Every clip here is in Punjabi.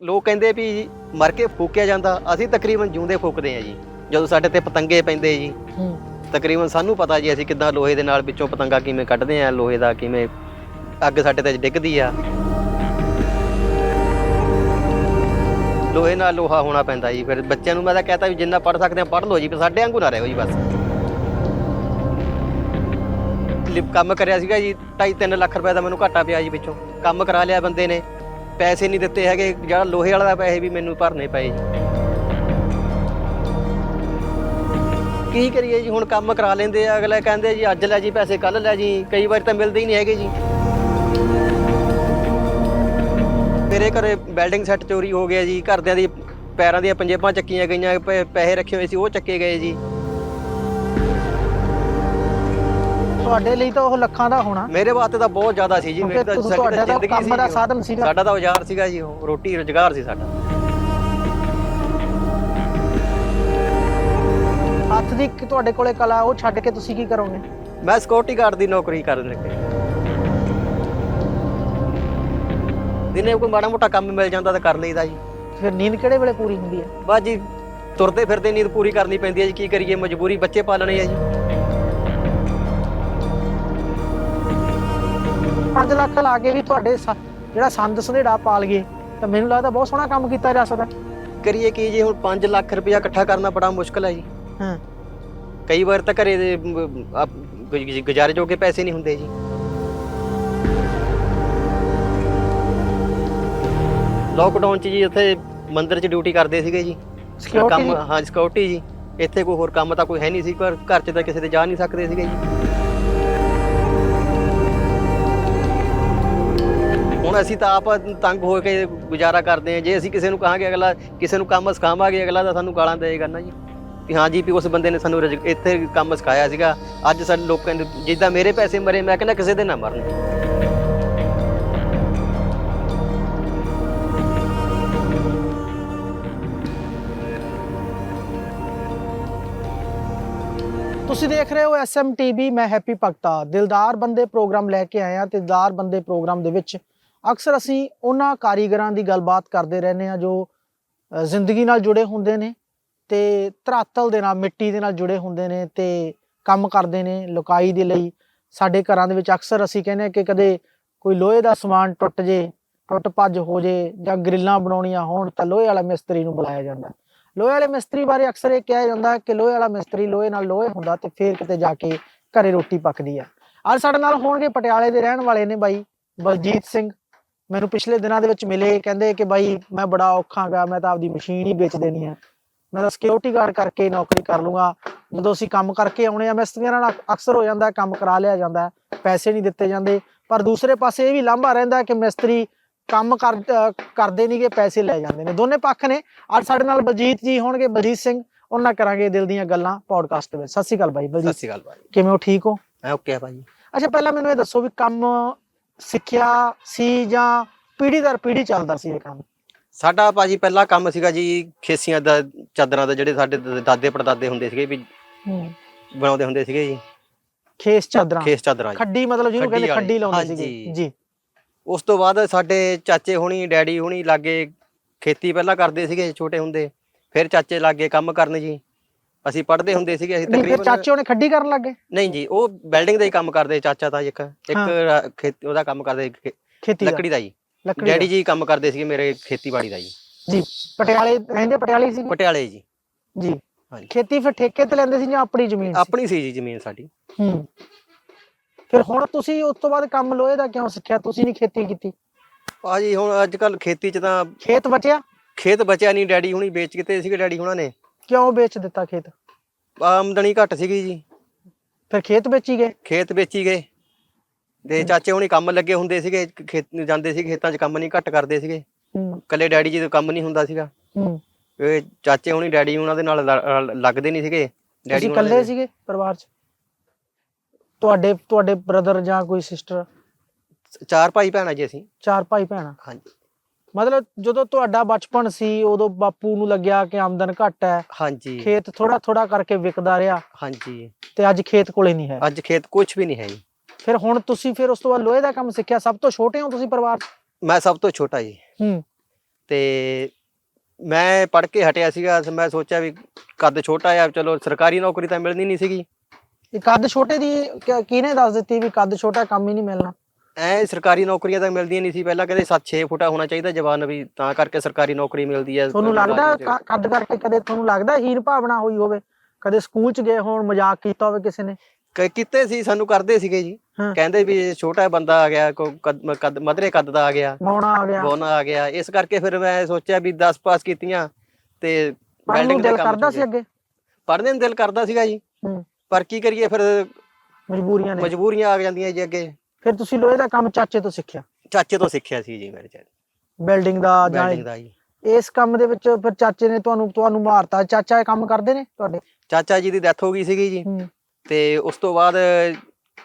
ਲੋਕ ਕਹਿੰਦੇ ਵੀ ਮਰ ਕੇ ਫੂਕਿਆ ਜਾਂਦਾ ਅਸੀਂ ਤਕਰੀਬਨ ਜਿਉਂਦੇ ਫੂਕਦੇ ਆ ਜੀ। ਜਦੋਂ ਸਾਡੇ ਤੇ ਪਤੰਗੇ ਪੈਂਦੇ ਜੀ ਤਕਰੀਬਨ ਸਾਨੂੰ ਪਤਾ ਜੀ ਅਸੀਂ ਕਿੱਦਾਂ ਲੋਹੇ ਦੇ ਨਾਲ ਵਿੱਚੋਂ ਪਤੰਗਾ ਕਿਵੇਂ ਕੱਢਦੇ ਆ ਲੋਹੇ ਦਾ ਕਿਵੇਂ ਅੱਗ ਸਾਡੇ ਤੇ ਡਿੱਗਦੀ ਆ। ਲੋਹੇ ਨਾਲ ਲੋਹਾ ਹੋਣਾ ਪੈਂਦਾ ਜੀ ਫਿਰ ਬੱਚਿਆਂ ਨੂੰ ਮੈਂ ਤਾਂ ਕਹਤਾ ਵੀ ਜਿੰਨਾ ਪੜ ਸਕਦੇ ਆ ਪੜ ਲਓ ਜੀ ਪਰ ਸਾਡੇ ਵਾਂਗੂ ਨਾ ਰਹੋ ਜੀ ਬਸ। ਲਿਪ ਕੰਮ ਕਰਿਆ ਸੀਗਾ ਜੀ 2.5 ਲੱਖ ਰੁਪਏ ਦਾ ਮੈਨੂੰ ਘਾਟਾ ਪਿਆ ਜੀ ਵਿੱਚੋਂ। ਕੰਮ ਕਰਾ ਲਿਆ ਬੰਦੇ ਨੇ। ਪੈਸੇ ਨਹੀਂ ਦਿੱਤੇ ਹੈਗੇ, ਜਿਹੜਾ ਲੋਹੇ ਵਾਲਾ ਦਾ ਪੈਸੇ ਵੀ ਮੈਨੂੰ ਭਰਨੇ ਪਏ ਜੀ। ਕੀ ਕਰੀਏ ਜੀ, ਹੁਣ ਕੰਮ ਕਰਾ ਲੈਂਦੇ ਆ, ਅਗਲੇ ਕਹਿੰਦੇ ਜੀ, ਅੱਜ ਲੈ ਜੀ, ਪੈਸੇ ਕੱਲ ਲੈ ਜੀ, ਕਈ ਵਾਰ ਤਾਂ ਮਿਲਦੇ ਹੀ ਨਹੀਂ ਹੈਗੇ ਜੀ। ਮੇਰੇ ਘਰੇ ਬਿਲਡਿੰਗ ਸੈੱਟ ਚੋਰੀ ਹੋ ਗਿਆ ਜੀ, ਘਰਦਿਆਂ ਦੀ ਪੈਰਾਂ ਦੀਆਂ ਪੰਜੇਬਾਂ ਚੱਕੀਆਂ ਗਈਆਂ ਪੈਸੇ ਰੱਖੇ ਹੋਏ ਸੀ, ਉਹ ਚੱਕੇ ਗਏ ਜੀ। ਤੁਹਾਡੇ ਲਈ ਤਾਂ ਉਹ ਲੱਖਾਂ ਦਾ ਹੋਣਾ। ਮੇਰੇ ਵਾਸਤੇ ਤਾਂ ਬਹੁਤ ਜ਼ਿਆਦਾ ਸੀ ਜੀ। ਕਿਉਂਕਿ ਮੇਰੀ ਤਾਂ ਤੁਸੀਂ- ਸਾਡੀ ਤੁਹਾਡਾ ਤਾਂ ਤਾਂ ਜ਼ਿੰਦਗੀ ਕੰਮ ਸੀ ਦਾ ਜੀ। ਸਾਧਨ ਸੀ ਨਾ ਸਾਡਾ ਤਾਂ ਔਜ਼ਾਰ ਸੀਗਾ ਜੀ ਉਹ ਰੋਟੀ ਰੁਜ਼ਗਾਰ ਸੀ ਸਾਡਾ। ਹੱਥ ਦੀ ਇੱਕ ਤੁਹਾਡੇ ਕੋਲੇ ਕਲਾ ਉਹ ਛੱਡ ਕੇ ਤੁਸੀਂ ਕੀ ਕਰੋਗੇ? ਮੈਂ ਸਿਕਿਉਰਿਟੀ ਗਾਰਡ ਦੀ ਨੌਕਰੀ ਕਰਨ ਲੱਗੇ ਦਿਨੇ ਕੋਈ ਮਾੜਾ ਮੋਟਾ ਕੰਮ ਮਿਲ ਜਾਂਦਾ ਤਾਂ ਕਰ ਲਈਦਾ ਜੀ। ਫਿਰ ਨੀਂਦ ਕਿਹੜੇ ਵੇਲੇ ਪੂਰੀ ਹੁੰਦੀ ਹੈ? ਬਸ ਜੀ ਤੁਰਦੇ ਫਿਰਦੇ ਨੀਂਦ ਪੂਰੀ ਕਰਨੀ ਪੈਂਦੀ ਹੈ ਜੀ। ਕੀ ਕਰੀਏ ਮਜਬੂਰੀ ਬੱਚੇ ਪਾਲਣੇ ਆ ਜੀ। 5 ਲੱਖ ਲਾ ਕੇ ਵੀ ਤੁਹਾਡੇ ਜਿਹੜਾ ਸੰਦ ਸੰਧੇੜਾ ਪਾਲ ਗਏ ਤਾਂ ਮੈਨੂੰ ਲੱਗਦਾ ਬਹੁਤ ਸੋਹਣਾ ਕੰਮ ਕੀਤਾ ਜਾ ਸਕਦਾ। ਕਰੀਏ ਕੀ ਜੀ ਹੁਣ 5 ਲੱਖ ਰੁਪਇਆ ਇਕੱਠਾ ਕਰਨਾ ਬੜਾ ਮੁਸ਼ਕਲ ਹੈ ਜੀ। ਹਾਂ। ਕਈ ਵਾਰ ਤਾਂ ਘਰੇ ਦੇ ਗੁਜ਼ਾਰੇ ਜੋਗੇ ਪੈਸੇ ਨਹੀਂ ਹੁੰਦੇ ਜੀ। ਲੋਕਡਾਊਨ 'ਚ ਜੀ ਉੱਥੇ ਮੰਦਿਰ 'ਚ ਡਿਊਟੀ ਕਰਦੇ ਸੀਗੇ ਜੀ। ਕੰਮ ਹਾਂ ਸਿਕਿਉਰਿਟੀ ਜੀ। ਇੱਥੇ ਕੋਈ ਹੋਰ ਕੰਮ ਤਾਂ ਕੋਈ ਹੈ ਨਹੀਂ ਸੀ ਪਰ ਘਰ 'ਚ ਤਾਂ ਕਿਸੇ ਦੇ ਜਾ ਨਹੀਂ ਸਕਦੇ ਸੀਗੇ ਜੀ। ਹੁਣ ਅਸੀਂ ਤਾਂ ਆਪ ਤੰਗ ਹੋ ਕੇ ਗੁਜ਼ਾਰਾ ਕਰਦੇ ਹਾਂ। ਜੇ ਅਸੀਂ ਕਿਸੇ ਨੂੰ ਕਹਾਂਗੇ ਅਗਲਾ, ਕਿਸੇ ਨੂੰ ਕੰਮ ਸਿਖਾਵਾਂਗੇ, ਅਗਲਾ ਤਾਂ ਸਾਨੂੰ ਗਾਲਾਂ ਦੇਏਗਾ ਨਾ ਜੀ। ਕਿ ਹਾਂ ਜੀ ਵੀ ਉਸ ਬੰਦੇ ਨੇ ਸਾਨੂੰ ਰੁਜ਼- ਇੱਥੇ ਕੰਮ ਸਿਖਾਇਆ ਸੀਗਾ। ਅੱਜ ਸਾਡੇ ਲੋਕਾਂ ਨੇ ਜਿੱਦਾਂ ਮੇਰੇ ਪੈਸੇ ਮਰੇ, ਮੈਂ ਕਹਿੰਦਾ ਕਿਸੇ ਦੇ ਨਾ ਮਰਨ। ਤੁਸੀਂ ਦੇਖ ਰਹੇ ਹੋ ਐਸਐਮਟੀਵੀ ਮੈਂ ਹੈਪੀ ਭਗਤਾ। ਦਿਲਦਾਰ ਬੰਦੇ ਪ੍ਰੋਗਰਾਮ ਲੈ ਕੇ ਆਇਆ ਤੇ ਦਿਲਦਾਰ ਬੰਦੇ ਪ੍ਰੋਗਰਾਮ ਦੇ ਵਿੱਚ ਅਕਸਰ ਅਸੀਂ ਉਹਨਾਂ ਕਾਰੀਗਰਾਂ ਦੀ ਗੱਲਬਾਤ ਕਰਦੇ ਰਹਿੰਦੇ ਹਾਂ ਜੋ ਜ਼ਿੰਦਗੀ ਨਾਲ ਜੁੜੇ ਹੁੰਦੇ ਨੇ ਤੇ ਧਰਾਤਲ ਦੇ ਨਾਲ, ਮਿੱਟੀ ਦੇ ਨਾਲ ਜੁੜੇ ਹੁੰਦੇ ਨੇ ਤੇ ਕੰਮ ਕਰਦੇ ਨੇ ਲੋਕਾਈ ਦੇ ਲਈ। ਸਾਡੇ ਘਰਾਂ ਦੇ ਵਿੱਚ ਅਕਸਰ ਅਸੀਂ ਕਹਿੰਦੇ ਹਾਂ ਕਿ ਕਦੇ ਕੋਈ ਲੋਹੇ ਦਾ ਸਮਾਨ ਟੁੱਟ ਜੇ, ਟੁੱਟ ਭੱਜ ਹੋ ਜੇ ਜਾਂ ਗ੍ਰਿਲਾਂ ਬਣਾਉਣੀਆਂ ਹੋਣ ਤਾਂ ਲੋਹੇ ਵਾਲਾ ਮਿਸਤਰੀ ਨੂੰ ਬੁਲਾਇਆ ਜਾਂਦਾ। ਲੋਹੇ ਵਾਲੇ ਮਿਸਤਰੀ ਬਾਰੇ ਅਕਸਰ ਇਹ ਕਿਹਾ ਜਾਂਦਾ ਕਿ ਲੋਹੇ ਵਾਲਾ ਮਿਸਤਰੀ ਲੋਹੇ ਨਾਲ ਲੋਹੇ ਹੁੰਦਾ ਤੇ ਫੇਰ ਕਿਤੇ ਜਾ ਕੇ ਘਰੇ ਰੋਟੀ ਪੱਕਦੀ ਆ। ਅੱਜ ਸਾਡੇ ਨਾਲ ਹੋਣਗੇ ਪਟਿਆਲੇ ਦੇ ਰਹਿਣ ਵਾਲੇ ਨੇ ਬਾਈ ਬਲਜੀਤ ਸਿੰਘ। ਮੈਨੂੰ ਪਿਛਲੇ ਦਿਨਾਂ ਦੇ ਵਿੱਚ ਮਿਲੇ ਕਹਿੰਦੇ ਕਿ ਬਾਈ ਮੈਂ ਬੜਾ ਔਖਾ ਗਾ ਮੈਂ ਤਾਂ ਆਪਦੀ ਮਸ਼ੀਨ ਹੀ ਵੇਚ ਦੇਣੀ ਆ। ਮੈਂ ਤਾਂ ਸਿਕਿਉਰਿਟੀ ਗਾਰਡ ਕਰਕੇ ਨੌਕਰੀ ਕਰ ਲੂੰਗਾ। ਜਦੋਂ ਅਸੀਂ ਕੰਮ ਕਰਕੇ ਆਉਣੇ ਆ ਮਿਸਤਰੀਆਂ ਨਾਲ ਅਕ- ਅਕਸਰ ਹੋ ਜਾਂਦਾ ਕੰਮ ਕਰਾ ਲਿਆ ਜਾਂਦਾ ਪੈਸੇ ਨਹੀਂ ਦਿੱਤੇ ਜਾਂਦੇ। ਪਰ ਦੂਸਰੇ ਪਾਸੇ ਇਹ ਵੀ ਲਾਂਭਾ ਰਹਿੰਦਾ ਕਿ ਮਿਸਤਰੀ ਕੰਮ ਕਰਦੇ ਨਹੀਂਗੇ ਪੈਸੇ ਲੈ ਜਾਂਦੇ ਨੇ। ਦੋਨੇ ਪੱਖ ਨੇ। ਅੱਜ ਸਾਡੇ ਨਾਲ ਬਲਜੀਤ ਜੀ ਹੋਣਗੇ ਬਲਜੀਤ ਸਿੰਘ ਉਹਨਾਂ ਕਰਾਂਗੇ ਦਿਲ ਦੀਆਂ ਗੱਲਾਂ ਪੋਡਕਾਸਟ ਵਿੱਚ। ਸਤਿ ਸ਼੍ਰੀ ਅਕਾਲ ਬਾਈ ਸਤਿ ਬਲਜੀਤ ਸ਼੍ਰੀ ਅਕਾਲ ਭਾਈ ਕਿਵੇਂ ਹੋ? ਠੀਕ ਹੋ? ਮੈਂ ਓਕੇ ਆ ਭਾਈ ਅੱਛਾ ਪਹਿਲਾਂ ਮੈਨੂੰ ਇਹ ਦੱਸੋ ਵੀ ਕੰਮ ਸਿੱਖਿਆ ਸੀ ਜਾਂ ਪੀੜ੍ਹੀ ਦਰ ਪੀੜ੍ਹੀ ਚੱਲਦਾ ਸੀ ਇਹ ਕੰਮ? ਸਾਡਾ ਭਾਜੀ ਪਹਿਲਾ ਕੰਮ ਸੀਗਾ ਜੀ ਖੇਸੀਆਂ ਦਾ ਚਾਦਰਾਂ ਦਾ ਜਿਹੜੇ ਸਾਡੇ ਦ- ਦਾਦੇ ਪੜਦਾਦੇ ਹੁੰਦੇ ਸੀਗੇ ਵੀ ਬਣਾਉਂਦੇ ਹੁੰਦੇ ਸੀਗੇ ਜੀ। ਖੇਸ ਚਾਦਰਾਂ? ਖੇਸ ਚਾਦਰਾਂ ਜੀ। ਖੱਡੀ ਮਤਲਬ ਜਿਹਨੂੰ ਖੱਡੀ ਕਹਿੰਦੇ ਵਾਲੀ, ਖੱਡੀ ਲਾਉਂਦੇ ਹਾਂਜੀ। ਸੀਗੇ। ਜੀ। ਉਸ ਤੋਂ ਬਾਅਦ ਸਾਡੇ ਚਾਚੇ ਹੁਣੀ ਡੈਡੀ ਹੁਣੀ ਲਾਗੇ ਖੇਤੀ ਪਹਿਲਾਂ ਕਰਦੇ ਸੀਗੇ ਛੋਟੇ ਹੁੰਦੇ। ਫਿਰ ਚਾਚੇ ਲਾਗੇ ਕੰਮ ਕਰਨ ਜੀ। ਅਸੀਂ ਪੜ੍ਹਦੇ ਹੁੰਦੇ ਸੀਗੇ ਅਸੀਂ ਨਹੀਂ ਫਿਰ ਤਕਰੀਬਨ ਚਾਚੇ ਉਹਨੇ ਖੱਡੀ ਕਰਨ ਲੱਗੇ ਨਹੀਂ ਜੀ ਉਹ ਬਿਲਡਿੰਗ ਦਾ ਹੀ ਕੰਮ ਕਰਦੇ ਚਾਚਾ ਤਾਂ ਇੱਕ ਇੱਕ ਹਾਂ। ਰਾ- ਖੇਤ ਉਹਦਾ ਕੰਮ ਕਰਦੇ ਖੇ- ਖੇਤੀ ਦਾ। ਲੱਕੜੀ ਦਾ ਜੀ। ਲੱਕੜੀ ਡੈਡੀ ਦਾ। ਜੀ ਕੰਮ ਕਰਦੇ ਸੀਗੇ ਮੇਰੇ ਖੇਤੀਬਾੜੀ ਦਾ ਜੀ। ਜੀ ਪਟਿਆਲੇ ਰਹਿੰਦੇ ਪਟਿਆਲੇ ਸੀ ਪਟਿਆਲੇ ਜੀ। ਜੀ। ਹਾਂਜੀ। ਖੇਤੀ ਫਿਰ ਠੇਕੇ ਤੇ ਲੈਂਦੇ ਸੀ ਜਾਂ ਆਪਣੀ ਜ਼ਮੀਨ ਸੀ? ਆਪਣੀ ਸੀ ਜੀ ਜ਼ਮੀਨ ਸਾਡੀ। ਹੂੰ। ਫਿਰ ਹੁਣ ਤੁਸੀਂ ਉਸ ਤੋਂ ਬਾਅਦ ਕੰਮ ਲੋਹੇ ਦਾ ਕਿਉਂ ਸਿੱਖਿਆ? ਤੁਸੀਂ ਨਹੀਂ ਖੇਤੀ ਕੀਤੀ? ਭਾਜੀ ਹੁਣ ਅੱਜ ਕੱਲ ਖੇਤੀ 'ਚ ਤਾਂ ਖੇਤ ਬਚਿਆ? ਖੇਤ ਬਚਿਆ ਨਹੀਂ ਡੈਡੀ ਹੁਣੀ ਵੇਚ ਕਿਤੇ ਸੀਗੇ ਡੈਡੀ ਹੁਣਾਂ ਨੇ। ਕਿਉਂ ਵੇਚ ਦਿੱਤਾ ਖੇਤ? ਆਮਦਨੀ ਘੱਟ ਸੀਗੀ ਜੀ। ਫਿਰ ਖੇਤ ਵੇਚੀ ਗਏ? ਖੇਤ ਵੇਚੀ ਗਏ। ਤੇ ਚਾਚੇ ਹੁਣੀ ਕੰਮ ਲੱਗੇ ਹੁੰਦੇ ਸੀਗੇ ਖੇਤ ਜਾਂਦੇ ਸੀ ਖੇਤਾਂ 'ਚ ਕੰਮ ਨਹੀਂ ਘੱਟ ਕਰਦੇ ਸੀਗੇ। ਹੂੰ। ਕੱਲੇ ਡੈਡੀ ਜੀ ਦਾ ਕੰਮ ਨਹੀਂ ਹੁੰਦਾ ਸੀਗਾ। ਹੂੰ। ਇਹ ਚਾਚੇ ਹੁਣੀ ਡੈਡੀ ਉਹਨਾਂ ਦੇ ਨਾਲ ਲ- ਲੱਗਦੇ ਨਹੀਂ ਸੀਗੇ। ਡੈਡੀ ਤੁਸੀਂ ਇਕੱਲੇ ਦੇ ਸੀਗੇ ਪਰਿਵਾਰ 'ਚ? ਤੁਹਾਡੇ ਤੁਹਾਡੇ ਬ੍ਰਦਰ ਜਾਂ ਕੋਈ ਸਿਸਟਰ ਚਾਰ ਭਾਈ ਭੈਣਾਂ ਜੀ ਅਸੀਂ। ਚਾਰ ਭਾਈ ਭੈਣਾਂ? ਹਾਂਜੀ। ਮਤਲਬ ਜਦੋਂ ਤੁਹਾਡਾ ਬਚਪਨ ਸੀ ਉਦੋਂ ਬਾਪੂ ਨੂੰ ਲੱਗਿਆ ਕਿ ਆਮਦਨ ਘੱਟ ਹੈ। ਹਾਂਜੀ। ਖੇਤ ਥੋੜਾ ਥੋੜਾ ਕਰਕੇ ਵਿਕਦਾ ਰਿਹਾ। ਹਾਂਜੀ। ਤੇ ਅੱਜ ਖੇਤ ਕੋਲੇ ਨਹੀਂ ਹੈ। ਅੱਜ ਖੇਤ ਕੁਝ ਵੀ ਨਹੀਂ ਹੈ ਜੀ। ਫਿਰ ਹੁਣ ਤੁਸੀਂ ਫਿਰ ਉਸ ਤੋਂ ਬਾਅਦ ਲੋਹੇ ਦਾ ਕੰਮ ਸਿੱਖਿਆ? ਸਭ ਤੋਂ ਛੋਟੇ ਹੋ ਤੁਸੀਂ ਪਰਿਵਾਰ? 'ਚ ਮੈਂ ਸਭ ਤੋਂ ਛੋਟਾ ਜੀ। ਹੂੰ। ਤੇ ਮੈਂ ਪੜ੍ਹ ਕੇ ਹਟਿਆ ਸੀਗਾ ਤੇ ਮੈਂ ਸੋਚਿਆ ਵੀ ਕੱਦ ਛੋਟਾ ਆ ਚਲੋ ਸਰਕਾਰੀ ਨੌਕਰੀ ਤਾਂ ਮਿਲਣੀ ਨਹੀਂ ਸੀਗੀ। ਇਹ ਕੱਦ ਛੋਟੇ ਦੀ ਕ- ਕਿਹਨੇ ਦੱਸ ਦਿੱਤੀ ਵੀ ਕੱਦ ਛੋਟਾ ਕੰਮ ਹੀ ਨਹੀਂ ਮਿਲਣਾ? ਐ ਸਰਕਾਰੀ ਨੌਕਰੀਆਂ ਤਾਂ ਮਿਲਦੀਆਂ ਨਹੀਂ ਸੀ ਪਹਿਲਾਂ ਕਹਿੰਦੇ 7-6 ਫੁੱਟਾ ਹੋਣਾ ਚਾਹੀਦਾ ਜਵਾਨ ਵੀ ਤਾਂ ਕਰਕੇ ਸਰਕਾਰੀ ਨੌਕਰੀ ਮਿਲਦੀ ਹੈ। ਤੁਹਾਨੂੰ ਲੱਗਦਾ ਕ- ਕੱਦ ਕਰਕੇ ਕਦੇ ਤੁਹਾਨੂੰ ਲੱਗਦਾ ਹੀਨ ਭਾਵਨਾ ਹੋਈ ਹੋਵੇ? ਕਦੇ ਸਕੂਲ ਚ ਗਏ ਹੋਣ ਮਜ਼ਾਕ ਕੀਤਾ ਹੋਵੇ ਕਿਸੇ ਨੇ? ਕ- ਕੀਤੇ ਸੀ ਸਾਨੂੰ ਕਰਦੇ ਸੀਗੇ ਜੀ। ਹਾਂ। ਕਹਿੰਦੇ ਵੀ ਇਹ ਛੋਟਾ ਬੰਦਾ ਆ ਗਿਆ ਕੋਈ ਕੱਦ- ਕੱਦ ਮਧਰੇ ਕੱਦ ਦਾ ਆ ਗਿਆ। ਮੌਣਾ ਆ ਗਿਆ। ਬੋਨਾ ਆ ਗਿਆ। ਇਸ ਕਰਕੇ ਫਿਰ ਮੈਂ ਸੋਚਿਆ ਵੀ 10 ਪਾਸ ਕੀਤੀਆਂ ਤੇ ਪੜ੍ਹਨ ਨੂੰ ਵੈਲਡਿੰਗ ਦਾ ਦਿਲ ਕੰਮ ਕਰਦਾ ਸੀ ਅੱਗੇ? ਪੜ੍ਹਨੇ ਨੂੰ ਦਿਲ ਕਰਦਾ ਸੀਗਾ ਜੀ। ਹੂੰ। ਪਰ ਕੀ ਕਰੀਏ ਫਿਰ ਮਜਬੂਰੀਆਂ ਨੇ। ਮਜਬੂਰੀਆਂ ਆ ਜਾਂਦੀਆਂ ਜੀ ਅੱਗੇ। ਫਿਰ ਤੁਸੀਂ ਲੋਹੇ ਦਾ ਕੰਮ ਚਾਚੇ ਤੋਂ ਸਿੱਖਿਆ? ਚਾਚੇ ਤੋਂ ਸਿੱਖਿਆ ਸੀ ਜੀ ਮੇਰੇ ਚਾਚੇ ਬਿਲਡਿੰਗ ਦਾ ਜਾਂ ਵੈਲਡਿੰਗ ਦਾ ਜੀ। ਇਸ ਕੰਮ ਦੇ ਵਿੱਚ ਫਿਰ ਚਾਚੇ ਨੇ ਤੁਹਾਨੂੰ ਤੁਹਾਨੂੰ ਮਾਰਤਾ। ਚਾਚਾ ਇਹ ਕੰਮ ਕਰਦੇ ਨੇ ਤੁਹਾਡੇ? ਚਾਚਾ ਜੀ ਦੀ ਡੈਥ ਹੋ ਗਈ ਸੀਗੀ ਜੀ। ਹੂੰ। ਤੇ ਉਸ ਤੋਂ ਬਾਅਦ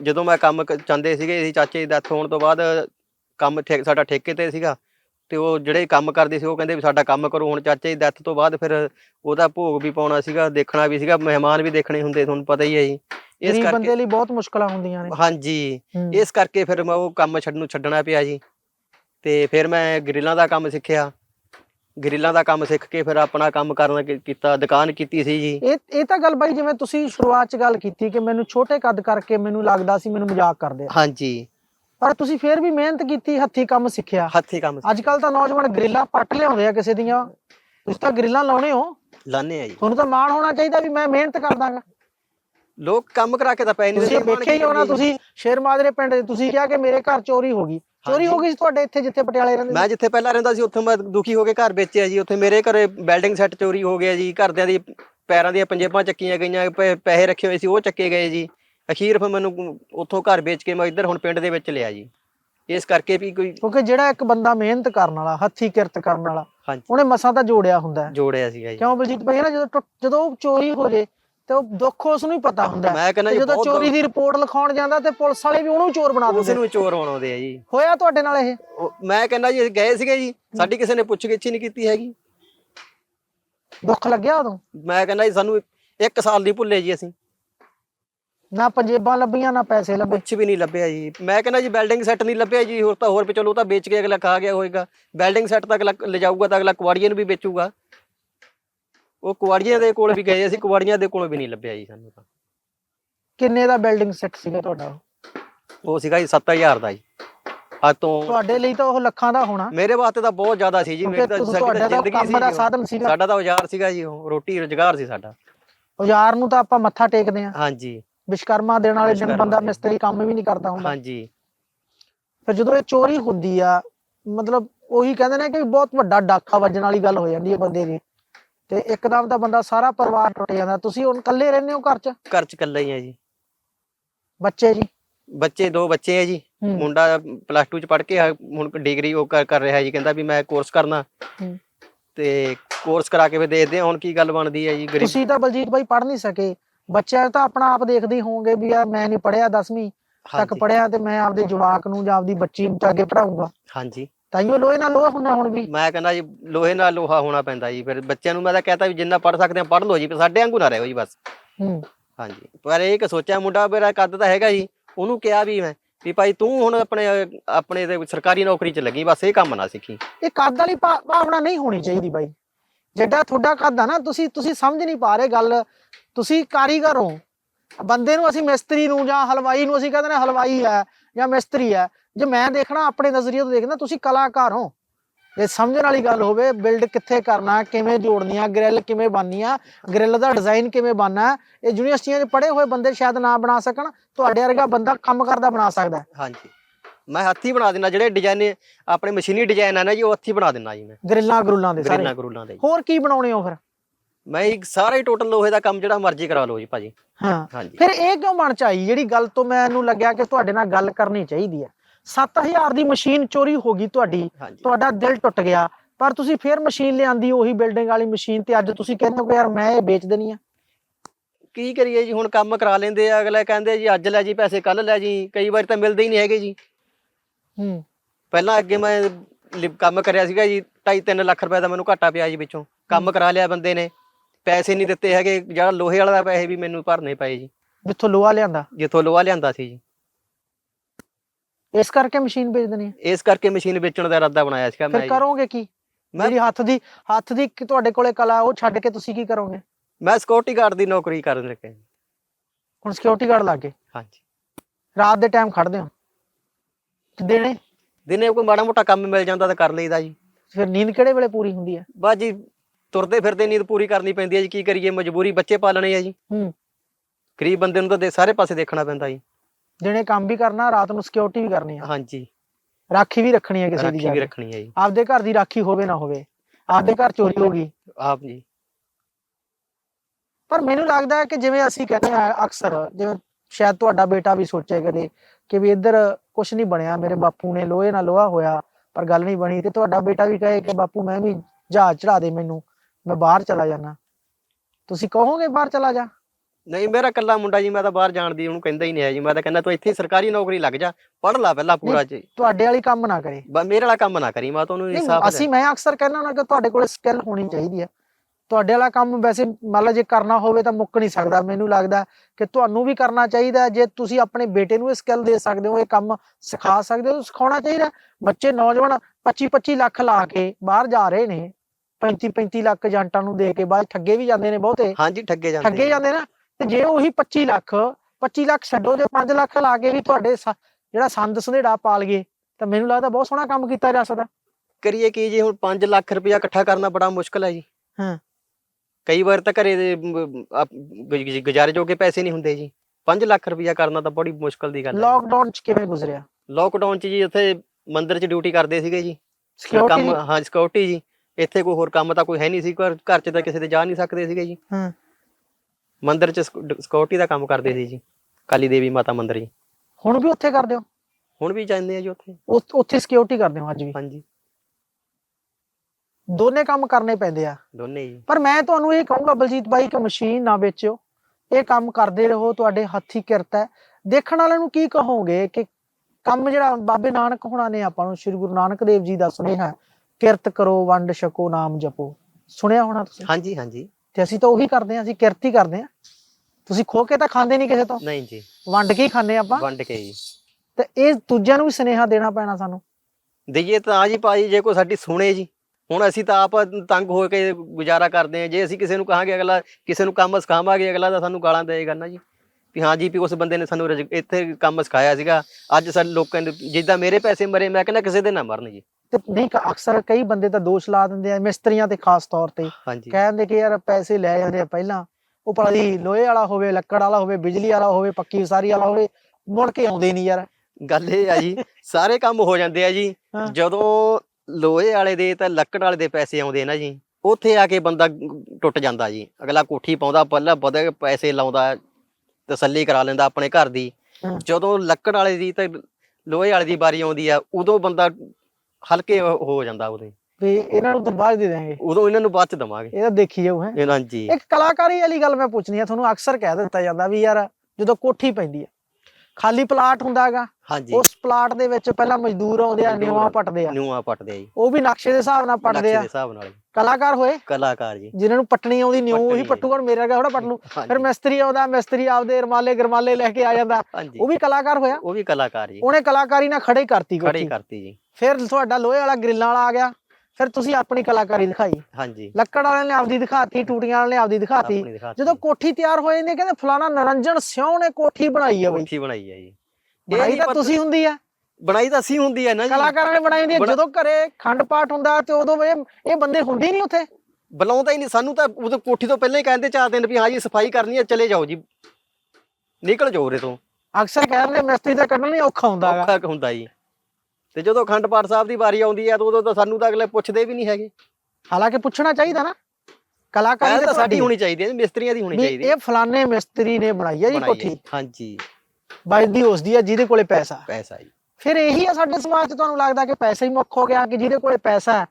ਜਦੋਂ ਮੈਂ ਕੰਮ ਕ- ਚਾਹੁੰਦੇ ਸੀਗੇ ਅਸੀਂ ਚਾਚੇ ਦੀ ਡੈਥ ਹੋਣ ਤੋਂ ਬਾਅਦ ਕੰਮ ਠੇ- ਸਾਡਾ ਠੇਕੇ ਤੇ ਸੀਗਾ। ਤੇ ਉਹ ਜਿਹੜੇ ਕੰਮ ਕਰਦੇ ਸੀ ਉਹ ਕਹਿੰਦੇ ਵੀ ਸਾਡਾ ਕੰਮ ਕਰੋ ਹੁਣ ਚਾਚੇ ਦੀ ਡੈਥ ਤੋਂ ਬਾਅਦ ਫਿਰ ਉਹਦਾ ਭੋਗ ਵੀ ਪਾਉਣਾ ਸੀਗਾ ਦੇਖਣਾ ਵੀ ਸੀਗਾ ਮਹਿਮਾਨ ਵੀ ਦੇਖਣੇ ਹੁੰਦੇ ਤੁਹਾਨੂੰ ਪਤਾ ਹੀ ਹੈ ਜੀ। ਇਸ ਗਰੀਬ ਕਰਕੇ ਬੰਦੇ ਲਈ ਬਹੁਤ ਮੁਸ਼ਕਲਾਂ ਹੁੰਦੀਆਂ ਨੇ। ਹਾਂਜੀ ਹੂੰ। ਇਸ ਕਰਕੇ ਫਿਰ ਮੈਂ ਉਹ ਕੰਮ ਛੱਡ ਨੂੰ ਛੱਡਣਾ ਪਿਆ ਜੀ। ਤੇ ਫਿਰ ਮੈਂ ਗ੍ਰਿਲਾਂ ਦਾ ਕੰਮ ਸਿੱਖਿਆ। ਗ੍ਰਿਲਾਂ ਦਾ ਕੰਮ ਸਿੱਖ ਕੇ ਫਿਰ ਆਪਣਾ ਕੰਮ ਕਰਨਾ ਕੀ- ਕੀਤਾ ਦੁਕਾਨ ਕੀਤੀ ਸੀ ਜੀ। ਇਹ ਇਹ ਤਾਂ ਗੱਲ ਬਾਈ ਜਿਵੇਂ ਤੁਸੀਂ ਸ਼ੁਰੂਆਤ ਚ ਗੱਲ ਕੀਤੀ ਕਿ ਮੈਨੂੰ ਛੋਟੇ ਕੱਦ ਕਰਕੇ ਮੈਨੂੰ ਲੱਗਦਾ ਸੀ ਮੈਨੂੰ ਮਜ਼ਾਕ ਕਰਦੇ ਆ। ਹਾਂਜੀ। ਪਰ ਤੁਸੀਂ ਫੇਰ ਵੀ ਮਿਹਨਤ ਕੀਤੀ ਹੱਥੀ ਕੰਮ ਸਿੱਖਿਆ। ਹੱਥੀ ਕੰਮ ਅੱਜ ਕੱਲ ਤਾਂ ਨੌਜਵਾਨ ਗ੍ਰਿਲਾਂ ਪੱਟ ਲਿਆਉਂਦੇ ਆ ਕਿਸੇ ਦੀਆਂ। ਤੁਸੀਂ ਤਾਂ ਗ੍ਰਿਲਾਂ ਲਾਉਣੇ ਹੋ। ਲਾਣੇ ਆ ਜੀ। ਤੁਹਾਨੂੰ ਤਾਂ ਮਾਣ ਹੋਣਾ ਚਾਹੀਦਾ ਵੀ ਮੈਂ ਮਿਹਨਤ ਕਰਦਾਗਾ ਲੋਕ ਕੰਮ ਕਰਾ ਕੇ ਤਾਂ ਪੈ ਨਹੀਂ ਤੁਸੀਂ ਵੇਖਿਆ ਹੀ ਹੋਣਾ ਤੁਸੀਂ ਸ਼ੇਰ ਮਾਜਰੇ ਪਿੰਡ ਦੇ ਤੁਸੀਂ ਕਿਹਾ ਕਿ ਮੇਰੇ ਘਰ ਚੋਰੀ ਹੋ ਗਈ। ਚੋਰੀ ਹੋ ਗਈ ਸੀ ਤੁਹਾਡੇ ਇੱਥੇ ਜਿੱਥੇ ਪਟਿਆਲੇ ਰਹਿੰਦੇ ਮੈਂ ਜਿੱਥੇ ਪਹਿਲਾਂ ਰਹਿੰਦਾ ਸੀ ਉੱਥੇ ਮੈਂ ਦੁਖੀ ਹੋ ਕੇ ਘਰ ਵੇਚਿਆ ਜੀ। ਉੱਥੇ ਮੇਰੇ ਘਰੇ ਬਿਲਡਿੰਗ ਸੈੱਟ ਚੋਰੀ ਹੋ ਗਿਆ ਜੀ। ਘਰਦਿਆਂ ਦੀ ਪੈਰਾਂ ਦੀਆਂ ਪੰਜੇਬਾਂ ਚੱਕੀਆਂ ਗਈਆਂ ਪੈਸੇ ਰੱਖੇ ਹੋਏ ਸੀ ਉਹ ਚੱਕੇ ਗਏ ਜੀ। ਅਖੀਰ ਫਿਰ ਮੈਨੂੰ ਉੱਥੋਂ ਘਰ ਵੇਚ ਕੇ ਮੈਂ ਇੱਧਰ ਹੁਣ ਪਿੰਡ ਦੇ ਵਿੱਚ ਲਿਆ ਜੀ। ਇਸ ਕਰਕੇ ਵੀ ਕੋਈ ਕਿਉਂਕਿ ਜਿਹੜਾ ਇੱਕ ਬੰਦਾ ਮਿਹਨਤ ਕਰਨ ਵਾਲਾ ਹੱਥੀ ਕਿਰਤ ਕਰਨ ਵਾਲਾ ਉਹਨੇ ਮਸਾਂ ਤਾਂ ਜੋੜਿਆ ਹੁੰਦਾ। ਜੋੜਿਆ ਸੀਗਾ ਜੀ। ਕਿਉਂ ਬਲਜੀਤ ਭਾਈ ਨਾ ਜਦੋਂ ਜਦੋਂ ਚੋਰੀ ਹੋ ਜੇ ਤੇ ਉਹ ਦੁੱਖ ਉਸ ਨੂੰ ਹੀ ਪਤਾ ਹੁੰਦਾ। ਮੈਂ ਕਹਿੰਦਾ ਜਦੋਂ ਚੋਰੀ ਦੀ ਰਿਪੋਰਟ ਲਿਖਾਉਣ ਜਾਂਦਾ ਤੇ ਪੁਲਿਸ ਵਾਲੇ ਵੀ ਉਹਨੂੰ ਚੋਰ ਬਣਾ ਉਸ ਦਿੰਦੇ। ਨੂੰ ਚੋਰ ਬਣਾਉਂਦੇ ਆ ਜੀ। ਹੋਇਆ ਤੁਹਾਡੇ ਨਾਲ ਇਹ? ਮੈਂ ਕਹਿੰਦਾ ਜੀ ਅਸੀਂ ਗਏ ਸੀਗੇ ਜੀ। ਸਾਡੀ ਕਿਸੇ ਨੇ ਪੁੱਛ ਗਿੱਛ ਹੀ ਨਹੀਂ ਕੀਤੀ ਹੈਗੀ। ਦੁੱਖ ਲੱਗਿਆ ਉਦੋਂ? ਮੈਂ ਕਹਿੰਦਾ ਜੀ ਸਾਨੂੰ ਇੱਕ ਸਾਲ ਨਹੀਂ ਭੁੱਲੇ ਜੀ ਅਸੀਂ। ਨਾ ਪੰਜੇਬਾਂ ਲੱਭੀਆਂ ਨਾ ਪੈਸੇ ਲੱਭੇ। ਕੁਝ ਵੀ ਨਹੀਂ ਲੱਭਿਆ ਜੀ। ਮੈਂ ਕਹਿੰਦਾ ਜੀ ਬਿਲਡਿੰਗ ਸੈੱਟ ਨਹੀਂ ਲੱਭਿਆ ਜੀ ਹੋਰ ਤਾਂ ਹੋਰ ਵੀ ਚਲੋ ਉਹ ਤਾਂ ਵੇਚ ਕੇ ਅਗਲਾ ਖਾ ਗਿਆ ਹੋਏਗਾ। ਬਿਲਡਿੰਗ ਸੈੱਟ ਤਾਂ ਅਗਲਾ ਲਿਜਾਊਗਾ ਤਾਂ ਅਗਲਾ ਕੁਆੜੀਆਂ ਨੂੰ ਵੀ ਵੇਚੂਗਾ। ਉਹ ਕੁਆੜੀਆਂ ਦੇ ਕੋਲ ਵੀ ਗਏ ਅਸੀਂ ਕੁਆੜੀਆਂ ਦੇ ਕੋਲ ਵੀ ਨਹੀਂ ਲੱਭਿਆ ਜੀ ਸਾਨੂੰ ਤਾਂ। ਕਿੰਨੇ ਦਾ ਬਿਲਡਿੰਗ ਸੈੱਟ ਸੀਗਾ ਤੁਹਾਡਾ? ਉਹ? ਸੀਗਾ ਜੀ 7000 ਦਾ ਜੀ। ਅੱਜ ਤੋਂ ਤੁਹਾਡੇ ਲਈ ਤਾਂ ਉਹ ਲੱਖਾਂ ਦਾ ਹੋਣਾ। ਮੇਰੇ ਵਾਸਤੇ ਤਾਂ ਬਹੁਤ ਜ਼ਿਆਦਾ ਸੀ ਜੀ ਮੇਰੀ ਕਿਉਂਕਿ ਤਾਂ ਸਾਡੀ ਤੁਹਾਡਾ ਤਾਂ ਤਾਂ ਜ਼ਿੰਦਗੀ ਕੰਮ ਦਾ ਸੀ ਸਾਧਨ ਸੀਗਾ। ਸਾਡਾ ਤਾਂ ਔਜ਼ਾਰ ਸੀਗਾ ਜੀ ਉਹ ਰੋਟੀ ਰੁਜ਼ਗਾਰ ਸੀ ਸਾਡਾ। ਔਜ਼ਾਰ ਨੂੰ ਤਾਂ ਆਪਾਂ ਮੱਥਾ ਟੇਕਦੇ ਆ ਹਾਂਜੀ। ਵਿਸ਼ਕਰਮਾ ਦੇਣ ਵਾਲੇ ਦਿਨ ਵਿਸ਼ਵਕਰਮਾ ਬੰਦਾ ਦਿਨ। ਮਿਸਤਰੀ ਕੰਮ ਵੀ ਨਹੀਂ ਕਰਦਾ ਹੁੰਦਾ। ਹਾਂਜੀ। ਫਿਰ ਜਦੋਂ ਇਹ ਚੋਰੀ ਹੁੰਦੀ ਆ ਮਤਲਬ ਉਹੀ ਕਹਿੰਦੇ ਨੇ ਕਿ ਬਹੁਤ ਵੱਡਾ ਡਾਕਾ ਵੱਜਣ ਵਾਲੀ ਗੱਲ ਹੋ ਜਾਂਦੀ ਹੈ ਬੰਦੇ ਦੀ। ਤੇ ਇੱਕਦਮ ਤਾਂ ਬੰਦਾ ਸਾਰਾ ਪਰਿਵਾਰ ਟੁੱਟ ਜਾਂਦਾ। ਤੁਸੀਂ ਹੁਣ ਇਕੱਲੇ ਰਹਿੰਦੇ ਹੋ ਘਰ 'ਚ? ਘਰ ਚ ਇਕੱਲਾ ਹੀ ਆ ਜੀ। ਬੱਚੇ ਜੀ? ਬੱਚੇ ਦੋ ਬੱਚੇ ਆ ਜੀ। ਹੂੰ। ਮੁੰਡਾ ਪਲੱਸ 2 ਚ ਪੜ੍ਹ ਕੇ ਆ, ਹੁਣ ਡਿਗਰੀ ਉਹ ਕਰ ਕਰ ਰਿਹਾ ਜੀ। ਕਹਿੰਦਾ ਵੀ ਮੈਂ ਕੋਰਸ ਕਰਨਾ। ਹੂੰ। ਤੇ ਕੋਰਸ ਕਰਾ ਕੇ ਵੀ ਦੇਖਦੇ ਹਾਂ ਹੁਣ ਕੀ ਗੱਲ ਬਣਦੀ ਹੈ ਜੀ ਗਰੀਬ ਤੁਸੀਂ ਤਾਂ ਬਲਜੀਤ ਭਾਈ ਪੜ੍ਹ ਨਹੀਂ ਸਕੇ। ਬੱਚਿਆਂ ਤਾਂ ਆਪਣਾ ਆਪ ਦੇਖਦੇ ਹੀ ਹੋਵੋਗੇ ਵੀ ਆ ਮੈਂ ਨਹੀਂ ਪੜਿਆ 10ਵੀਂ ਤੱਕ ਹਾਂਜੀ। ਪੜਿਆ ਤੇ ਮੈਂ ਆਪਦੇ ਜਵਾਕ ਨੂੰ ਜਾਂ ਆਪਦੀ ਬੱਚੀ ਨੂੰ ਤਾਂ ਅੱਗੇ ਪੜਾਉਂਗਾ ਹਾਂਜੀ। ਤਾਈਓ ਲੋਹੇ ਨਾਲ ਲੋਹਾ ਹੁੰਦਾ ਹੁਣ ਵੀ। ਮੈਂ ਕਹਿੰਦਾ ਜੀ ਲੋਹੇ ਨਾਲ ਲੋਹਾ ਹੋਣਾ ਪੈਂਦਾ ਜੀ ਫਿਰ ਬੱਚਿਆਂ ਨੂੰ ਮੈਂ ਤਾਂ ਕਹਤਾ ਵੀ ਜਿੰਨਾ ਪੜ ਸਕਦੇ ਆ ਪੜ ਲਓ ਜੀ ਪਰ ਸਾਡੇ ਵਾਂਗੂ ਨਾ ਰਹੋ ਜੀ ਬਸ। ਹੂੰ। ਹਾਂਜੀ। ਪਰ ਇਹ ਕਿ ਸੋਚਿਆ ਮੁੰਡਾ ਮੇਰਾ ਕੱਦ ਤਾਂ ਹੈਗਾ ਜੀ ਉਹਨੂੰ ਕਿਹਾ ਵੀ ਮੈਂ ਵੀ ਭਾਈ ਤੂੰ ਹੁਣ ਆਪਣੇ ਆਪਣੇ ਤੇ ਸਰਕਾਰੀ ਨੌਕਰੀ ਚ ਲੱਗੀ ਬਸ ਇਹ ਕੰਮ ਨਾ ਸਿੱਖੀ। ਇਹ ਕੱਦ ਵਾਲੀ ਭਾ- ਭਾਵਨਾ ਨਹੀਂ ਹੋਣੀ ਚਾਹੀਦੀ ਬਾਈ। ਜਿੱਡਾ ਤੁਹਾਡਾ ਕੱਦ ਆ ਨਾ ਤੁਸੀਂ ਤੁਸੀਂ ਸਮਝ ਨਹੀਂ ਪਾ ਰਹੇ ਗੱਲ ਤੁਸੀਂ ਕਾਰੀਗਰ ਹੋ। ਬੰਦੇ ਨੂੰ ਅਸੀਂ ਮਿਸਤਰੀ ਨੂੰ ਜਾਂ ਹਲਵਾਈ ਨੂੰ ਅਸੀਂ ਕਹਿੰਦੇ ਨੇ ਹਲਵਾਈ ਹੈ ਜਾਂ ਮਿਸਤਰੀ ਹੈ। ਜੇ ਮੈਂ ਦੇਖਣਾ ਆਪਣੇ ਨਜ਼ਰੀਏ ਤੋਂ ਦੇਖਣਾ ਤੁਸੀਂ ਕਲਾਕਾਰ ਹੋ। ਜੇ ਸਮਝਣ ਵਾਲੀ ਗੱਲ ਹੋਵੇ ਬਿਲਡ ਕਿੱਥੇ ਕਰਨਾ ਕਿਵੇਂ ਜੋੜਨੀਆਂ ਗ੍ਰਿਲ ਕਿਵੇਂ ਬਣਨੀਆਂ ਗ੍ਰਿਲ ਦਾ ਡਿਜ਼ਾਈਨ ਕਿਵੇਂ ਬਣਨਾ ਇਹ ਯੂਨੀਵਰਸਿਟੀਆਂ 'ਚ ਪੜ੍ਹੇ ਹੋਏ ਬੰਦੇ ਸ਼ਾਇਦ ਨਾ ਬਣਾ ਸਕਣ ਤੁਹਾਡੇ ਵਰਗਾ ਬੰਦਾ ਕੰਮ ਕਰਦਾ ਬਣਾ ਸਕਦਾ। ਹਾਂਜੀ। ਮੈਂ ਹੱਥੀ ਬਣਾ ਦਿੰਦਾ ਜਿਹੜੇ ਡਿਜ਼ਾਈਨ ਆਪਣੇ ਮਸ਼ੀਨੀ ਡਿਜ਼ਾਈਨ ਆ ਨਾ ਜੀ ਉਹ ਹੱਥੀ ਬਣਾ ਦਿੰਦਾ ਜੀ ਮੈਂ। ਗ੍ਰਿਲਾਂ ਗਰੁੱਲਾਂ ਦੇ ਸਾਰੇ। ਗਰੀਨਾ ਗਰੂਲਾਂ ਦੇ। ਹੋਰ ਕੀ ਬਣਾਉਣੇ ਹੋ ਫਿਰ? ਮੈਂ ਇੱਕ ਸਾਰਾ ਹੀ ਟੋਟਲ ਲੋਹੇ ਦਾ ਕੰਮ ਜਿਹੜਾ ਮਰਜ਼ੀ ਕਰਾ ਲਓ ਜੀ ਭਾਜੀ। ਹਾਂ। ਹਾਂਜੀ। ਫਿਰ ਇਹ ਕਿਉਂ ਮਨ ਚ ਆਈ? ਜਿਹੜੀ ਗੱਲ ਤੋਂ ਮੈਨੂੰ ਲੱਗਿਆ ਕਿ ਤੁਹਾਡੇ ਨਾਲ ਗੱਲ ਕਰਨੀ ਚਾਹੀਦੀ ਹੈ 7000 ਦੀ ਮਸ਼ੀਨ ਚੋਰੀ ਹੋ ਗਈ ਤੁਹਾਡੀ। ਹਾਂਜੀ। ਤੁਹਾਡਾ ਦਿਲ ਟੁੱਟ ਗਿਆ। ਪਰ ਤੁਸੀਂ ਫਿਰ ਮਸ਼ੀਨ ਲਿਆਂਦੀ ਉਹੀ ਬਿਲਡਿੰਗ ਵਾਲੀ ਮਸ਼ੀਨ ਤੇ ਅੱਜ ਤੁਸੀਂ ਕਹਿੰਦੇ ਹੋ ਕਿ ਯਾਰ ਮੈਂ ਇਹ ਵੇਚ ਦੇਣੀ ਆ। ਕੀ ਕਰੀਏ ਜੀ ਹੁਣ ਕੰਮ ਕਰਾ ਲੈਂਦੇ ਆ। ਅਗਲੇ ਕਹਿੰਦੇ ਜੀ ਅੱਜ ਲੈ ਜੀ ਪੈਸੇ ਕੱਲ ਲੈ ਜੀ। ਕਈ ਵਾਰ ਤਾਂ ਮਿਲਦੇ ਹੀ ਨਹੀਂ ਹੈਗੇ ਜੀ। ਹੂੰ। ਪਹਿਲਾਂ ਅੱਗੇ ਮੈਂ ਲਿ- ਕੰਮ ਕਰਿਆ ਸੀਗਾ ਜੀ 2.5 ਲੱਖ ਰੁਪਏ ਦਾ ਮੈਨੂੰ ਘਾਟਾ ਪਿਆ ਜੀ ਵਿੱਚੋਂ। ਕੰਮ ਕਰਾ ਲਿਆ ਬੰਦੇ ਨੇ। ਪੈਸੇ ਨਹੀਂ ਦਿੱਤੇ ਹੈਗੇ ਜਿਹੜਾ ਲੋਹੇ ਵਾਲਾ ਦਾ ਪੈਸੇ ਵੀ ਮੈਨੂੰ ਭਰਨੇ ਪਏ ਜੀ। ਜਿੱਥੋਂ ਲੋਹਾ ਲਿਆਂਦਾ? ਜਿੱਥੋਂ ਲੋਹਾ ਲਿਆਂਦਾ ਸੀ ਜੀ। ਇਸ ਕਰਕੇ ਮਸ਼ੀਨ ਵੇਚ ਦੇਣੀ ਆ ਇਸ ਕਰਕੇ ਮਸ਼ੀਨ ਵੇਚਣ ਦਾ ਇਰਾਦਾ ਬਣਾਇਆ ਸੀਗਾ ਮੈਂ ਫਿਰ ਜੀ। ਕਰੋਗੇ ਕੀ? ਮੈਂ- ਜਿਹੜੀ ਹੱਥ ਦੀ ਹੱਥ ਦੀ ਇੱਕ ਤੁਹਾਡੇ ਕੋਲੇ ਕਲਾ ਉਹ ਛੱਡ ਕੇ ਤੁਸੀਂ ਕੀ ਕਰੋਗੇ? ਮੈਂ ਸਿਕਿਉਰਿਟੀ ਗਾਰਡ ਦੀ ਨੌਕਰੀ ਕਰਨ ਲੱਗਾ ਜੀ। ਹੁਣ ਸਿਕਿਉਰਿਟੀ ਗਾਰਡ ਲੱਗੇ ਹਾਂਜੀ। ਰਾਤ ਦੇ ਟਾਈਮ ਖੜਦੇ ਹੋ? ਤੇ ਦਿਨੇ? ਦਿਨੇ ਕੋਈ ਮਾੜਾ ਮੋਟਾ ਕੰਮ ਮਿਲ ਜਾਂਦਾ ਤਾਂ ਕਰ ਲਈਦਾ ਜੀ। ਫਿਰ ਨੀਂਦ ਕਿਹੜੇ ਵੇਲੇ ਪੂਰੀ ਹੁੰਦੀ ਹੈ? ਬਸ ਜੀ ਤੁਰਦੇ ਫਿਰਦੇ ਨੀਂਦ ਪੂਰੀ ਕਰਨੀ ਪੈਂਦੀ ਹੈ ਜੀ ਕੀ ਕਰੀਏ ਮਜਬੂਰੀ ਬੱਚੇ ਪਾਲਣੇ ਆ ਜੀ। ਹੂੰ। ਗਰੀਬ ਬੰਦੇ ਨੂੰ ਤਾਂ ਦੇ- ਸਾਰੇ ਪਾਸੇ ਦੇਖਣਾ ਪੈਂਦਾ ਜੀ। ਦਿਨੇ ਕੰਮ ਵੀ ਕਰਨਾ ਰਾਤ ਨੂੰ ਸਿਕਿਉਰਿਟੀ ਵੀ ਕਰਨੀ ਆ। ਹਾਂਜੀ। ਰਾਖੀ ਵੀ ਰੱਖਣੀ ਹੈ ਕਿਸੇ ਦੀ ਰਾਖੀ ਜਾ ਵੀ ਕੇ। ਰੱਖਣੀ ਹੈ ਜੀ। ਆਪਦੇ ਘਰ ਦੀ ਰਾਖੀ ਹੋਵੇ ਨਾ ਹੋਵੇ ਆਪਦੇ ਘਰ ਚੋਰੀ ਹੋ ਗਈ। ਆਪ ਜੀ। ਪਰ ਮੈਨੂੰ ਲੱਗਦਾ ਹੈ ਕਿ ਜਿਵੇਂ ਅਸੀਂ ਕਹਿੰਦੇ ਆ ਅਕਸਰ ਜਿਵੇਂ ਸ਼ਾਇਦ ਤੁਹਾਡਾ ਬੇਟਾ ਵੀ ਸੋਚੇ ਕਦੇ ਕਿ ਵੀ ਇੱਧਰ ਕੁਝ ਨਹੀਂ ਬਣਿਆ ਮੇਰੇ ਬਾਪੂ ਨੇ ਲੋਹੇ ਨਾਲ ਲੋਹਾ ਹੋਇਆ ਪਰ ਗੱਲ ਨਹੀਂ ਬਣੀ ਤੇ ਤੁਹਾਡਾ ਬੇਟਾ ਵੀ ਕਹੇ ਕਿ ਬਾਪੂ ਮੈਂ ਵੀ ਜਹਾਜ਼ ਚੜਾ ਦੇ ਮੈਨੂੰ। ਮੈਂ ਬਾਹਰ ਚਲਾ ਜਾਣਾ ਤੁਸੀਂ ਕਹੋਗੇ ਬਾਹਰ ਚਲਾ ਜਾ? ਨਹੀਂ ਮੇਰਾ ਕੱਲਾ ਮੁੰਡਾ ਜੀ ਮੈਂ ਤਾਂ ਬਾਹਰ ਜਾਣ ਦੀ ਉਹਨੂੰ ਕਹਿੰਦਾ ਹੀ ਨਹੀਂ ਹੈ ਜੀ। ਮੈਂ ਤਾਂ ਕਹਿੰਦਾ ਤੂੰ ਇੱਥੇ ਹੀ ਸਰਕਾਰੀ ਨੌਕਰੀ ਲੱਗ ਜਾ ਪੜ੍ਹ ਲੈ ਪਹਿਲਾਂ ਪੂਰਾ ਜੀ। ਤੁਹਾਡੇ ਵਾਲੀ ਕੰਮ ਨਾ ਕਰੇ। ਮੇਰੇ ਵਾਲਾ ਕੰਮ ਨਾ ਕਰੀ ਮੈਂ ਤਾਂ ਉਹਨੂੰ ਨਹੀਂ, ਇਨਸਾਫ ਅਸੀਂ ਮੈਂ ਅਕਸਰ ਕਹਿੰਦਾ ਨਾ ਕਿ ਤੁਹਾਡੇ ਕੋਲ ਸਕਿੱਲ ਹੋਣੀ ਚਾਹੀਦੀ ਹੈ। ਤੁਹਾਡੇ ਵਾਲਾ ਕੰਮ ਵੈਸੇ ਮੰਨ ਲਓ ਜੇ ਕਰਨਾ ਹੋਵੇ ਤਾਂ ਮੁੱਕ ਨਹੀਂ ਸਕਦਾ। ਮੈਨੂੰ ਲੱਗਦਾ ਕਿ ਤੁਹਾਨੂੰ ਵੀ ਕਰਨਾ ਚਾਹੀਦਾ ਹੈ। ਜੇ ਤੁਸੀਂ ਆਪਣੇ ਬੇਟੇ ਨੂੰ ਇਹ ਸਕਿੱਲ ਦੇ ਸਕਦੇ ਹੋ ਇਹ ਕੰਮ ਸਿਖਾ ਸਕਦੇ ਹੋ ਸਿਖਾਉਣਾ ਚਾਹੀਦਾ ਹੈ। ਬੱਚੇ ਨੌਜਵਾਨ 25 25 ਲੱਖ ਲਾ ਕੇ ਬਾਹਰ ਜਾ ਰਹੇ ਨੇ। 35 35 ਲੱਖ ਏਜੰਟਾਂ ਨੂੰ ਦੇ ਕੇ ਬਾਅਦ ਠੱਗੇ ਵੀ ਜਾਂਦੇ ਨੇ ਬਹੁਤੇ। ਹਾਂਜੀ ਠੱਗੇ ਜਾਂਦੇ ਠੱਗੇ। ਜਾਂਦੇ ਨਾ ਤੇ ਜੇ ਉਹੀ 25 ਲੱਖ 25 ਲੱਖ ਛੱਡੋ ਜੇ 5 ਲੱਖ ਲਾ ਕੇ ਵੀ ਤੁਹਾਡੇ ਜਿਹੜਾ ਸੰਦ ਸੰਧੇੜਾ ਪਾਲ ਗਏ ਤਾਂ ਮੈਨੂੰ ਲੱਗਦਾ ਬਹੁਤ ਸੋਹਣਾ ਕੰਮ ਕੀਤਾ ਜਾ ਸਕਦਾ। ਕਰੀਏ ਕੀ ਜੀ ਹੁਣ 5 ਲੱਖ ਰੁਪਇਆ ਇਕੱਠਾ ਕਰਨਾ ਬੜਾ ਮੁਸ਼ਕਲ ਹੈ ਜੀ। ਹਾਂ। ਕਈ ਵਾਰ ਤਾਂ ਘਰੇ ਦੇ ਗੁਜ਼ਾਰੇ ਜੋਗੇ ਪੈਸੇ ਨਹੀਂ ਹੁੰਦੇ ਜੀ। 5 ਲੱਖ ਰੁਪਇਆ ਕਰਨਾ ਤਾਂ ਬੜੀ ਮੁਸ਼ਕਲ ਦੀ ਗੱਲ ਹੈ ਲੋਕਡਾਊਨ 'ਚ ਕਿਵੇਂ ਗੁਜ਼ਰਿਆ? ਲੋਕਡਾਊਨ 'ਚ ਜੀ ਉੱਥੇ ਮੰਦਿਰ 'ਚ ਡਿਊਟੀ ਕਰਦੇ ਸੀਗੇ ਜੀ। ਸਿਕਿਉਰਿਟੀ ਕੰਮ ਹਾਂ ਸਿਕਿਉਰਿਟੀ ਜੀ। ਇੱਥੇ ਕੋਈ ਹੋਰ ਕੰਮ ਤਾਂ ਕੋਈ ਹੈ ਨਹੀਂ ਸੀ ਘਰ ਘਰ 'ਚ ਤਾਂ ਕਿਸੇ ਦੇ ਜਾ ਨਹੀਂ ਸਕਦੇ ਸੀਗੇ ਜੀ। ਹਾਂ। ਮੰਦਿਰ 'ਚ ਸਿਕਿਉਰਿਟੀ ਦਾ ਕੰਮ ਕਰਦੇ ਸੀ ਜੀ ਕਾਲੀ ਦੇਵੀ ਮਾਤਾ ਮੰਦਿਰ ਜੀ। ਹੁਣ ਵੀ ਉੱਥੇ ਕਰਦੇ ਹੋ? ਹੁਣ ਵੀ ਜਾਂਦੇ ਆ ਜੀ ਉੱਥੇ। ਉ- ਉੱਥੇ ਸਿਕਿਉਰਿਟੀ ਕਰਦੇ ਹੋ ਅੱਜ ਵੀ? ਹਾਂਜੀ। ਦੋਨੇ ਕੰਮ ਕਰਨੇ ਪੈਂਦੇ ਆ? ਦੋਨੇ ਜੀ। ਪਰ ਮੈਂ ਤੁਹਾਨੂੰ ਇਹ ਕਹੂੰਗਾ ਬਲਜੀਤ ਬਾਈ ਕਿ ਮਸ਼ੀਨ ਨਾ ਵੇਚਿਓ। ਇਹ ਕੰਮ ਕਰਦੇ ਰਹੋ ਤੁਹਾਡੇ ਹੱਥੀ ਕਿਰਤ ਹੈ। ਦੇਖਣ ਵਾਲਿਆਂ ਨੂੰ ਕੀ ਕਹੋਗੇ ਕਿ ਕੰਮ ਜਿਹੜਾ ਬਾਬੇ ਨਾਨਕ ਹੋਣਾ ਨੇ ਆਪਾਂ ਨੂੰ ਸ੍ਰੀ ਗੁਰੂ ਨਾਨਕ ਦੇਵ ਜੀ ਦਾ ਸੁਨੇਹਾ ਹੈ, ਕਿਰਤ ਕਰੋ ਵੰਡ ਛਕੋ ਨਾਮ ਜਪੋ। ਸੁਣਿਆ ਹੋਣਾ ਤੁਸੀਂ? ਹਾਂਜੀ ਹਾਂਜੀ। ਤੇ ਅਸੀਂ ਤਾਂ ਉਹੀ ਕਰਦੇ ਹਾਂ ਅਸੀਂ ਕਿਰਤ ਹੀ ਕਰਦੇ ਹਾਂ। ਤੁਸੀਂ ਖੋ ਕੇ ਤਾਂ ਖਾਂਦੇ ਨਹੀਂ ਕਿਸੇ ਤੋਂ? ਨਹੀਂ ਜੀ। ਵੰਡ ਕੇ ਹੀ ਖਾਂਦੇ ਆਪਾਂ? ਵੰਡ ਕੇ ਜੀ। ਤੇ ਇਹ ਦੂਜਿਆਂ ਨੂੰ ਵੀ ਸੁਨੇਹਾ ਦੇਣਾ ਪੈਣਾ ਸਾਨੂੰ। ਦਈਏ ਤਾਂ ਜੀ ਭਾਜੀ ਜੇ ਕੋਈ ਸਾਡੀ ਸੁਣੇ ਜੀ। ਹੁਣ ਅਸੀਂ ਤਾਂ ਆਪ ਤੰਗ ਹੋ ਕੇ ਗੁਜ਼ਾਰਾ ਕਰਦੇ ਹਾਂ। ਜੇ ਅਸੀਂ ਕਿਸੇ ਨੂੰ ਕਹਾਂਗੇ ਅਗਲਾ ਕਿਸੇ ਨੂੰ ਕੰਮ ਸਿਖਾਵਾਂਗੇ ਅਗਲਾ ਤਾਂ ਸਾਨੂੰ ਗਾਲਾਂ ਦੇਏਗਾ ਨਾ ਜੀ। ਵੀ ਹਾਂ ਜੀ ਵੀ ਉਸ ਬੰਦੇ ਨੇ ਸਾਨੂੰ ਇੱਥੇ ਕੰਮ ਸਿਖਾਇਆ ਸੀਗਾ। ਅੱਜ ਸਾਡੇ ਲੋਕਾਂ ਨੇ ਜਿੱਦਾਂ ਮੇਰੇ ਪੈਸੇ ਮਰੇ ਮੈਂ ਕਹਿੰਦਾ ਕਿਸੇ ਦੇ ਨਾ ਮਰਨ ਜੀ। ਤੇ ਨਹੀਂ ਕ- ਅਕਸਰ ਕਈ ਬੰਦੇ ਤਾਂ ਦੋਸ਼ ਲਾ ਦਿੰਦੇ ਆ ਮਿਸਤਰੀਆਂ ਤੇ ਖਾਸ ਤੌਰ ਤੇ। ਹਾਂਜੀ। ਕਹਿੰਦੇ ਕਿ ਯਾਰ ਪੈਸੇ ਲੈ ਜਾਂਦੇ ਆ ਪਹਿਲਾਂ। ਉਹ ਭਾਜੀ ਲੋਹੇ ਵਾਲਾ ਹੋਵੇ ਲੱਕੜ ਵਾਲਾ ਹੋਵੇ ਬਿਜਲੀ ਵਾਲਾ ਹੋਵੇ ਪੱਕੀ ਉਸਾਰੀ ਵਾਲਾ ਹੋਵੇ ਮੁੜ ਕੇ ਆਉਂਦੇ ਨਹੀਂ ਯਾਰ। ਗੱਲ ਇਹ ਆ ਜੀ ਸਾਰੇ ਕੰਮ ਹੋ ਜਾਂਦੇ ਆ ਜੀ। ਹਾਂ। ਜਦੋਂ ਲੋਹੇ ਵਾਲੇ ਦੇ ਤਾਂ ਲੱਕੜ ਵਾਲੇ ਦੇ ਪੈਸੇ ਆਉਂਦੇ ਨਾ ਜੀ ਉੱਥੇ ਆ ਕੇ ਬੰਦਾ ਟੁੱਟ ਜਾਂਦਾ ਜੀ। ਅਗਲਾ ਕੋਠੀ ਪਾਉਂਦਾ ਪਹਿਲਾਂ ਵਧੇ ਪੈਸੇ ਲਾਉਂਦਾ ਤਸੱਲੀ ਕਰਾ ਲੈਂਦਾ ਆਪਣੇ ਘਰ ਦੀ। ਹਾਂ। ਜਦੋਂ ਲੱਕੜ ਵਾਲੇ ਦੀ ਤੇ ਲੋਹੇ ਵਾਲੇ ਦੀ ਵਾਰੀ ਆਉਂਦੀ ਆ ਉਦੋਂ ਬੰਦਾ ਹਲਕੇ ਹੋ ਹੋ ਜਾਂਦਾ ਹੀ। ਵੀ ਇਹਨਾਂ ਨੂੰ ਤਾਂ ਬਾਅਦ ਦੇ ਦੇਣਗੇ ਉਦੋਂ ਇਹਨਾਂ ਨੂੰ ਬਾਅਦ ਚ ਦਵਾਂਗੇ। ਇਹ ਤਾਂ ਦੇਖੀ ਜਾਊ ਹੈ। ਇਹਨਾਂ ਜੀ ਇੱਕ ਕਲਾਕਾਰੀ ਵਾਲੀ ਗੱਲ ਮੈਂ ਪੁੱਛਣੀ ਆ ਤੁਹਾਨੂੰ ਅਕਸਰ ਕਹਿ ਦਿੱਤਾ ਜਾਂਦਾ ਵੀ ਯਾਰ ਜਦੋਂ ਕੋਠੀ ਪੈਂਦੀ ਆ ਖਾਲੀ ਪਲਾਟ ਹੁੰਦਾ ਹੈਗਾ ਹਾਂਜੀ। ਉਸ ਪਲਾਟ ਦੇ ਵਿੱਚ ਪਹਿਲਾਂ ਮਜ਼ਦੂਰ ਆਉਂਦੇ ਆ ਨਿਵਾ ਪੱਟਦੇ ਆ। ਨਿਊਆ ਪੱਟਦੇ ਆ ਜੀ। ਉਹ ਵੀ ਨਕਸ਼ੇ ਦੇ ਹਿਸਾਬ ਨਾਲ ਨਕਸ਼ੇ ਪੱਟਦੇ ਦੇ ਆ ਹਿਸਾਬ ਨਾਲ ਜੀ। ਕਲਾਕਾਰ ਹੋਏ? ਕਲਾਕਾਰ ਜੀ। ਜਿਨ੍ਹਾਂ ਨੂੰ ਪੱਟਣੀ ਆਉਂਦੀ ਨਿਉ ਪੱਟਣੀ ਉਹੀ। ਪੱਟੂਗਾ ਮੇਰੇ ਵਰਗਾ ਥੋੜਾ ਪੱਟ ਲੂ ਫਿਰ ਮਿਸਤਰੀ ਆਉਂਦਾ ਮਿਸਤਰੀ ਆਪਦੇ ਰਮਾਲੇ ਗਰਮਾਲੇ ਲੈ ਕੇ ਆ ਜਾਂਦਾ। ਉਹ ਵੀ ਕਲਾਕਾਰ ਹੋਇਆ? ਉਹ ਵੀ ਕਲਾਕਾਰ ਜੀ। ਉਹਨੇ ਕਲਾਕਾਰੀ ਨਾਲ ਖੜੇ ਕਰਤੀ ਖੜੇ ਕਰਤੀ ਜੀ। ਫਿਰ ਤੁਹਾਡਾ ਲੋਹੇ ਵਾਲਾ ਗ੍ਰਿਲਾਂ ਵਾਲਾ ਆ ਗਿਆ। ਫਿਰ ਤੁਸੀਂ ਆਪਣੀ ਕਲਾਕਾਰੀ ਦਿਖਾਈ। ਹਾਂਜੀ। ਲੱਕੜ ਵਾਲਿਆਂ ਨੇ ਆਪਦੀ ਦਿਖਾਤੀ ਟੂਟੀਆਂ ਵਾਲਿਆਂ ਨੇ ਆਪਦੀ ਦਿਖਾਤੀ। ਆਪਣੀ ਦਿਖਾਤੀ। ਜਦੋਂ ਕੋਠੀ ਤਿਆਰ ਹੋ ਜਾਂਦੀ ਹੈ, ਕਹਿੰਦੇ ਫਲਾਣਾ ਨਰੰਜਨ ਸਿਉ ਨੇ ਕੋਠੀ ਬਣਾਈ ਆ ਬਈ। ਕੋਠੀ ਬਣਾਈ ਹੈ ਜੀ। ਇਹ ਬਣਾਈ ਨਹੀਂ ਤਾਂ ਪਤਾ- ਤੁਸੀਂ ਹੁੰਦੀ ਆ। ਬਣਾਈ ਤਾਂ ਅਸੀਂ ਹੁੰਦੀ ਹੈ ਨਾ ਜੀ। ਕਲਾਕਾਰਾਂ ਨੇ ਬਣਾਈ ਹੁੰਦੀ ਆ। ਬਣਾ- ਜਦੋਂ ਘਰੇ ਖੰਡ ਪਾਠ ਹੁੰਦਾ ਤੇ ਉਦੋਂ ਇਹ ਇਹ ਬੰਦੇ ਹੁੰਦੇ ਨਹੀਂ ਉੱਥੇ। ਬੁਲਾਉਂਦਾ ਹੀ ਨਹੀਂ। ਸਾਨੂੰ ਤਾਂ ਉਦੋਂ ਕੋਠੀ ਤੋਂ ਪਹਿਲਾਂ ਹੀ ਕਹਿੰਦੇ ਚਾਰ ਦਿਨ ਵੀ ਹਾਂ ਜੀ ਸਫ਼ਾਈ ਕਰਨੀ ਹੈ ਚਲੇ ਜਾਓ ਜੀ। ਨਿਕਲ ਜਾਓ ਉਰੇ ਤੋਂ। ਅਕਸਰ ਕਹਿੰਦੇ ਮਿਸਤਰੀ ਤਾਂ ਕੱਢਣਾ ਨਹੀਂ ਔਖਾ ਹੁੰਦਾ ਹੈਗਾ ਔਖਾ ਹੁੰਦਾ ਜੀ। ਤੇ ਜਦੋਂ ਅਖੰਡ ਪਾਠ ਸਾਹਿਬ ਦੀ ਵਾਰੀ ਆਉਂਦੀ ਹੈ ਤਾਂ ਉਦੋਂ ਤਾਂ ਸਾਨੂੰ ਤਾਂ ਅਗਲੇ ਪੁੱਛਦੇ ਵੀ ਨਹੀਂ ਹੈਗੇ। ਹਾਲਾਂਕਿ ਪੁੱਛਣਾ ਚਾਹੀਦਾ ਨਾ। ਕਲਾਕਾਰੀ ਪਹਿਲ ਤਾਂ ਸਾਡੀ ਹੋਣੀ ਚਾਹੀਦੀ ਹੈ ਮਿਸਤਰੀਆਂ ਦੀ ਹੋਣੀ ਚਾਹੀਦੀ ਹੈ। ਇਹ ਫਲਾਣੇ ਮਿਸਤਰੀ ਨੇ ਬਣਾਈ ਆ ਜੀ ਬਣਾਈ ਹੈ। ਕੋਠੀ ਹਾਂਜੀ ਵੱਜਦੀ ਉਸਦੀ ਆ ਜਿਹਦੇ ਕੋਲੇ ਪੈਸਾ। ਪੈਸਾ ਜੀ। ਫਿਰ ਇਹੀ ਆ ਸਾਡੇ ਸਮਾਜ 'ਚ ਤੁਹਾਨੂੰ ਲੱਗਦਾ ਕਿ ਪੈਸਾ ਹੀ ਮੁੱਖ ਹੋ ਗਿਆ ਕਿ ਜਿਹਦੇ ਕੋਲੇ ਪੈਸਾ ਹੈ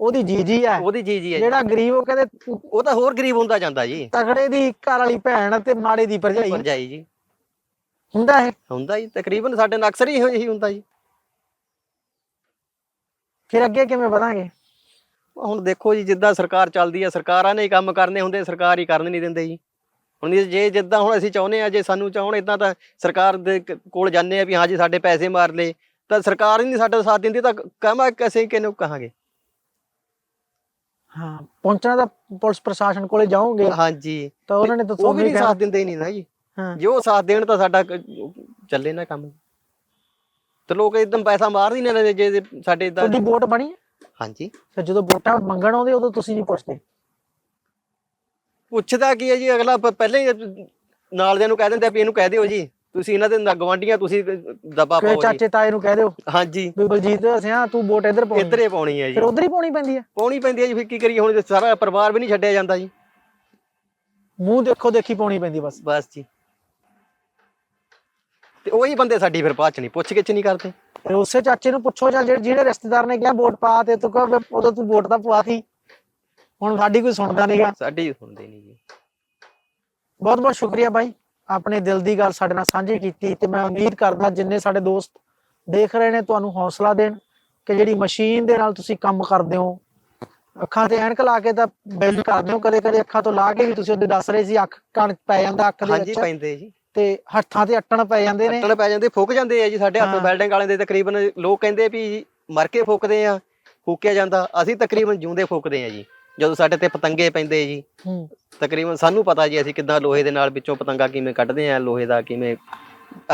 ਉਹਦੀ ਜੀ ਜੀ ਹੈ। ਉਹਦੀ ਜੀ ਜੀ ਹੈ ਜੀ। ਜਿਹੜਾ ਗਰੀਬ ਉਹ ਕਹਿੰਦੇ ਉਹ ਤਾਂ ਹੋਰ ਗਰੀਬ ਹੁੰਦਾ ਜਾਂਦਾ ਜੀ। ਤਗੜੇ ਦੀ ਘਰ ਵਾਲੀ ਭੈਣ ਤੇ ਮਾੜੇ ਦੀ ਭਰਜਾਈ। ਭਰਜਾਈ ਜੀ। ਹੁੰਦਾ ਹੈ ਹੁੰਦਾ ਜੀ ਤਕਰੀਬਨ ਸਾਡੇ ਨਾਲ ਅਕਸਰ ਹੀ ਇਹੋ ਹੁੰਦਾ ਜੀ। ਫਿਰ ਅੱਗੇ ਕਿਵੇਂ ਵਧਾਂਗੇ? ਹੁਣ ਦੇਖੋ ਜੀ ਜਿੱਦਾਂ ਸਰਕਾਰ ਚੱਲਦੀ ਹੈ ਸਰਕਾਰਾਂ ਨੇ ਹੀ ਕੰਮ ਕਰਨੇ ਹੁੰਦੇ ਸਰਕਾਰ ਹੀ ਕਰਨ ਨਹੀਂ ਦਿੰਦੇ ਜੀ। ਹੁਣ ਜੇ ਜਿੱਦਾਂ ਹੁਣ ਅਸੀਂ ਚਾਹੁੰਦੇ ਆ ਜੇ ਸਾਨੂੰ ਚਾਹਣ ਇਦਾਂ ਤਾਂ ਸਰਕਾਰ ਦੇ ਕੋਲ ਜਾਂਦੇ ਆ ਵੀ ਹਾਂ ਜੀ ਸਾਡੇ ਪੈਸੇ ਮਾਰ ਲਏ ਤਾਂ ਸਰਕਾਰ ਹੀ ਨਹੀਂ ਸਾਡਾ ਸਾਥ ਦਿੰਦੀ ਤਾਂ ਕਹਾਂ ਕਿਸੇ ਕਿਹਨੂੰ ਕਹਾਂਗੇ। ਹਾਂ ਪਹੁੰਚਣਾ ਤਾਂ ਪੁਲਿਸ ਪ੍ਰਸ਼ਾਸਨ ਕੋਲੇ ਜਾਓਗੇ। ਹਾਂਜੀ। ਤਾਂ ਉਹਨਾਂ ਨੇ ਤਾਂ ਉਹ ਤੁਹਾਨੂੰ ਵੀ ਨਹੀਂ ਕਹਿਣਾ। ਸਾਥ ਦਿੰਦੇ ਨਹੀਂ ਨਾ ਜੀ। ਜੇ ਉਹ ਸਾਥ ਦੇਣ ਤਾਂ ਸਾਡਾ ਚੱਲੇ ਨਾ ਕੰਮ। ਤੇ ਲੋਕ ਇਦਾਂ ਪੈਸਾ ਮਾਰ ਹੀ ਨੇ ਜੇ ਜੇ ਸਾਡੇ ਇਦਾਂ ਤੁਹਾਡੀ ਵੋਟ ਬਣੀ ਹੈ? ਹਾਂਜੀ। ਫਿਰ ਜਦੋਂ ਵੋਟਾਂ ਮੰਗਣ ਆਉਂਦੇ ਉਦੋਂ ਤੁਸੀਂ ਨਹੀਂ ਪੁੱਛਦੇ? ਪੁੱਛਦਾ ਕੀ ਹੈ ਜੀ? ਅਗਲਾ ਪ- ਪਹਿਲਾਂ ਹੀ ਨਾਲ ਦਿਆਂ ਨੂੰ ਕਹਿ ਦਿੰਦੇ ਆ ਵੀ ਇਹਨੂੰ ਕਹਿ ਦਿਓ ਜੀ। ਤੁਸੀਂ ਇਹਨਾਂ ਦੇ ਗਵਾਂਢੀਆਂ ਤੁਸੀਂ ਦਬਾ ਕਿ ਪਾਓ ਜੀ। ਚਾਚੇ ਤਾਏ ਨੂੰ ਕਹਿ ਦਿਓ। ਹਾਂਜੀ। ਵੀ ਬਲਜੀਤ ਸਿਆ ਤੂੰ ਵੋਟ ਇੱਧਰ ਪਾਉਣੀ ਇੱਧਰ ਹੀ ਪਾਉਣੀ ਹੈ ਜੀ। ਫਿਰ ਉਧਰ ਹੀ ਪਾਉਣੀ ਪੈਂਦੀ ਹੈ? ਪਾਉਣੀ ਪੈਂਦੀ ਹੈ ਜੀ ਫਿਰ ਕੀ ਕਰੀਏ? ਹੁਣ ਸਾਰਾ ਪਰਿਵਾਰ ਵੀ ਨਹੀਂ ਛੱਡਿਆ ਜਾਂਦਾ ਜੀ। ਮੂੰਹ ਦੇਖੋ ਦੇਖੀ ਪਾਉਣੀ ਪੈਂਦੀ ਬਸ। ਬਸ ਜੀ। ਤੇ ਉਹੀ ਬੰਦੇ ਸਾਡੀ ਫਿਰ ਬਾਅਦ ਚ ਨਹੀਂ ਪੁੱਛ ਗਿੱਛ ਨਹੀਂ ਕਰਦੇ। ਉਸੇ ਚਾਚੇ ਨੂੰ ਪੁੱਛੋ ਜਾਂ ਜਿਹੜੇ ਜਿਹੜੇ ਰਿਸ਼ਤੇਦਾਰ ਨੇ ਕਿਹਾ ਵੋਟ ਪਾ ਤੇ ਤੂੰ ਕਹੋ ਉਦੋਂ ਤੂੰ ਵੋਟ ਤਾਂ ਪਵਾਤੀ ਹੁਣ ਸਾਡੀ ਕੋਈ ਸੁਣਦਾ ਨਹੀਂਗਾ ਸਾਡੀ ਸੁਣਦੇ ਨਹੀਂ ਜੀ। ਬਹੁਤ ਬਹੁਤ ਸ਼ੁਕਰੀਆ ਬਾਈ ਆਪਣੇ ਦਿਲ ਦੀ ਗੱਲ ਸਾਡੇ ਨਾਲ ਸਾਂਝੀ ਕੀਤੀ ਤੇ ਮੈਂ ਉਮੀਦ ਕਰਦਾ ਜਿੰਨੇ ਸਾਡੇ ਦੋਸਤ ਦੇਖ ਰਹੇ ਨੇ ਤੁਹਾਨੂੰ ਹੌਸਲਾ ਦੇਣ ਕਿ ਜਿਹੜੀ ਮਸ਼ੀਨ ਦੇ ਨਾਲ ਤੁਸੀਂ ਕੰਮ ਕਰਦੇ ਹੋ ਅੱਖਾਂ ਤੇ ਐਨਕ ਲਾ ਕੇ ਤਾਂ ਬਿਲਡ ਕਰਦੇ ਹੋ ਕਦੇ ਕਦੇ ਅੱਖਾਂ ਤੋਂ ਲਾ ਕੇ ਵੀ ਤੁਸੀਂ ਉਹਦੇ ਦੱਸ ਰਹੇ ਸੀ ਅੱਖ ਕਣ ਪੈ ਜਾਂਦਾ ਅੱਖ ਦੇ ਹਾਂਜੀ ਵਿੱਚ। ਪੈਂਦੇ ਜੀ। ਤੇ ਹੱਥਾਂ ਤੇ ਅੱਟਣ ਪੈ ਜਾਂਦੇ ਨੇ। ਅੱਟਣ ਪੈ ਜਾਂਦੇ ਫੁੱਕ ਜਾਂਦੇ ਆ ਜੀ ਸਾਡੇ ਹੱਥ ਹਾਂ। ਵੈਲਡਿੰਗ ਵਾਲੇ ਦੇ ਤਕਰੀਬਨ ਲੋਕ ਕਹਿੰਦੇ ਵੀ ਮਰ ਕੇ ਫੁੱਕਦੇ ਆ ਫੂਕਿਆ ਜਾਂਦਾ। ਅਸੀਂ ਤਕਰੀਬਨ ਜਿਉਂਦੇ ਫੂਕਦੇ ਆ ਜੀ ਜਦੋਂ ਸਾਡੇ ਤੇ ਪਤੰਗੇ ਪੈਂਦੇ ਜੀ। ਹੂੰ। ਤਕਰੀਬਨ ਸਾਨੂੰ ਪਤਾ ਜੀ ਅਸੀਂ ਕਿੱਦਾਂ ਲੋਹੇ ਦੇ ਨਾਲ ਵਿੱਚੋਂ ਪਤੰਗਾ ਕਿਵੇਂ ਕੱਢਦੇ ਆ ਲੋਹੇ ਦਾ ਕਿਵੇਂ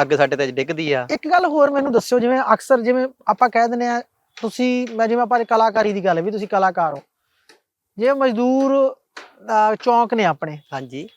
ਅੱਗ ਸਾਡੇ ਤੇ ਡਿੱਗਦੀ ਆ। ਇੱਕ ਗੱਲ ਹੋਰ ਮੈਨੂੰ ਦੱਸਿਓ ਜਿਵੇਂ ਅਕਸਰ ਜਿਵੇਂ ਆਪਾਂ ਕਹਿ ਦਿੰਦੇ ਆ ਤੁਸੀਂ ਮੈਂ ਜਿਵੇਂ ਆਪਾਂ ਕਲਾਕਾਰੀ ਦੀ ਗੱਲ ਹੈ ਵੀ ਤੁਸੀਂ ਕਲਾਕਾਰ ਹੋ। ਜੇ ਮਜ਼ਦੂਰ ਅਹ, ਚੌਂਕ ਨੇ ਆਪਣੇ। ਹਾਂਜੀ।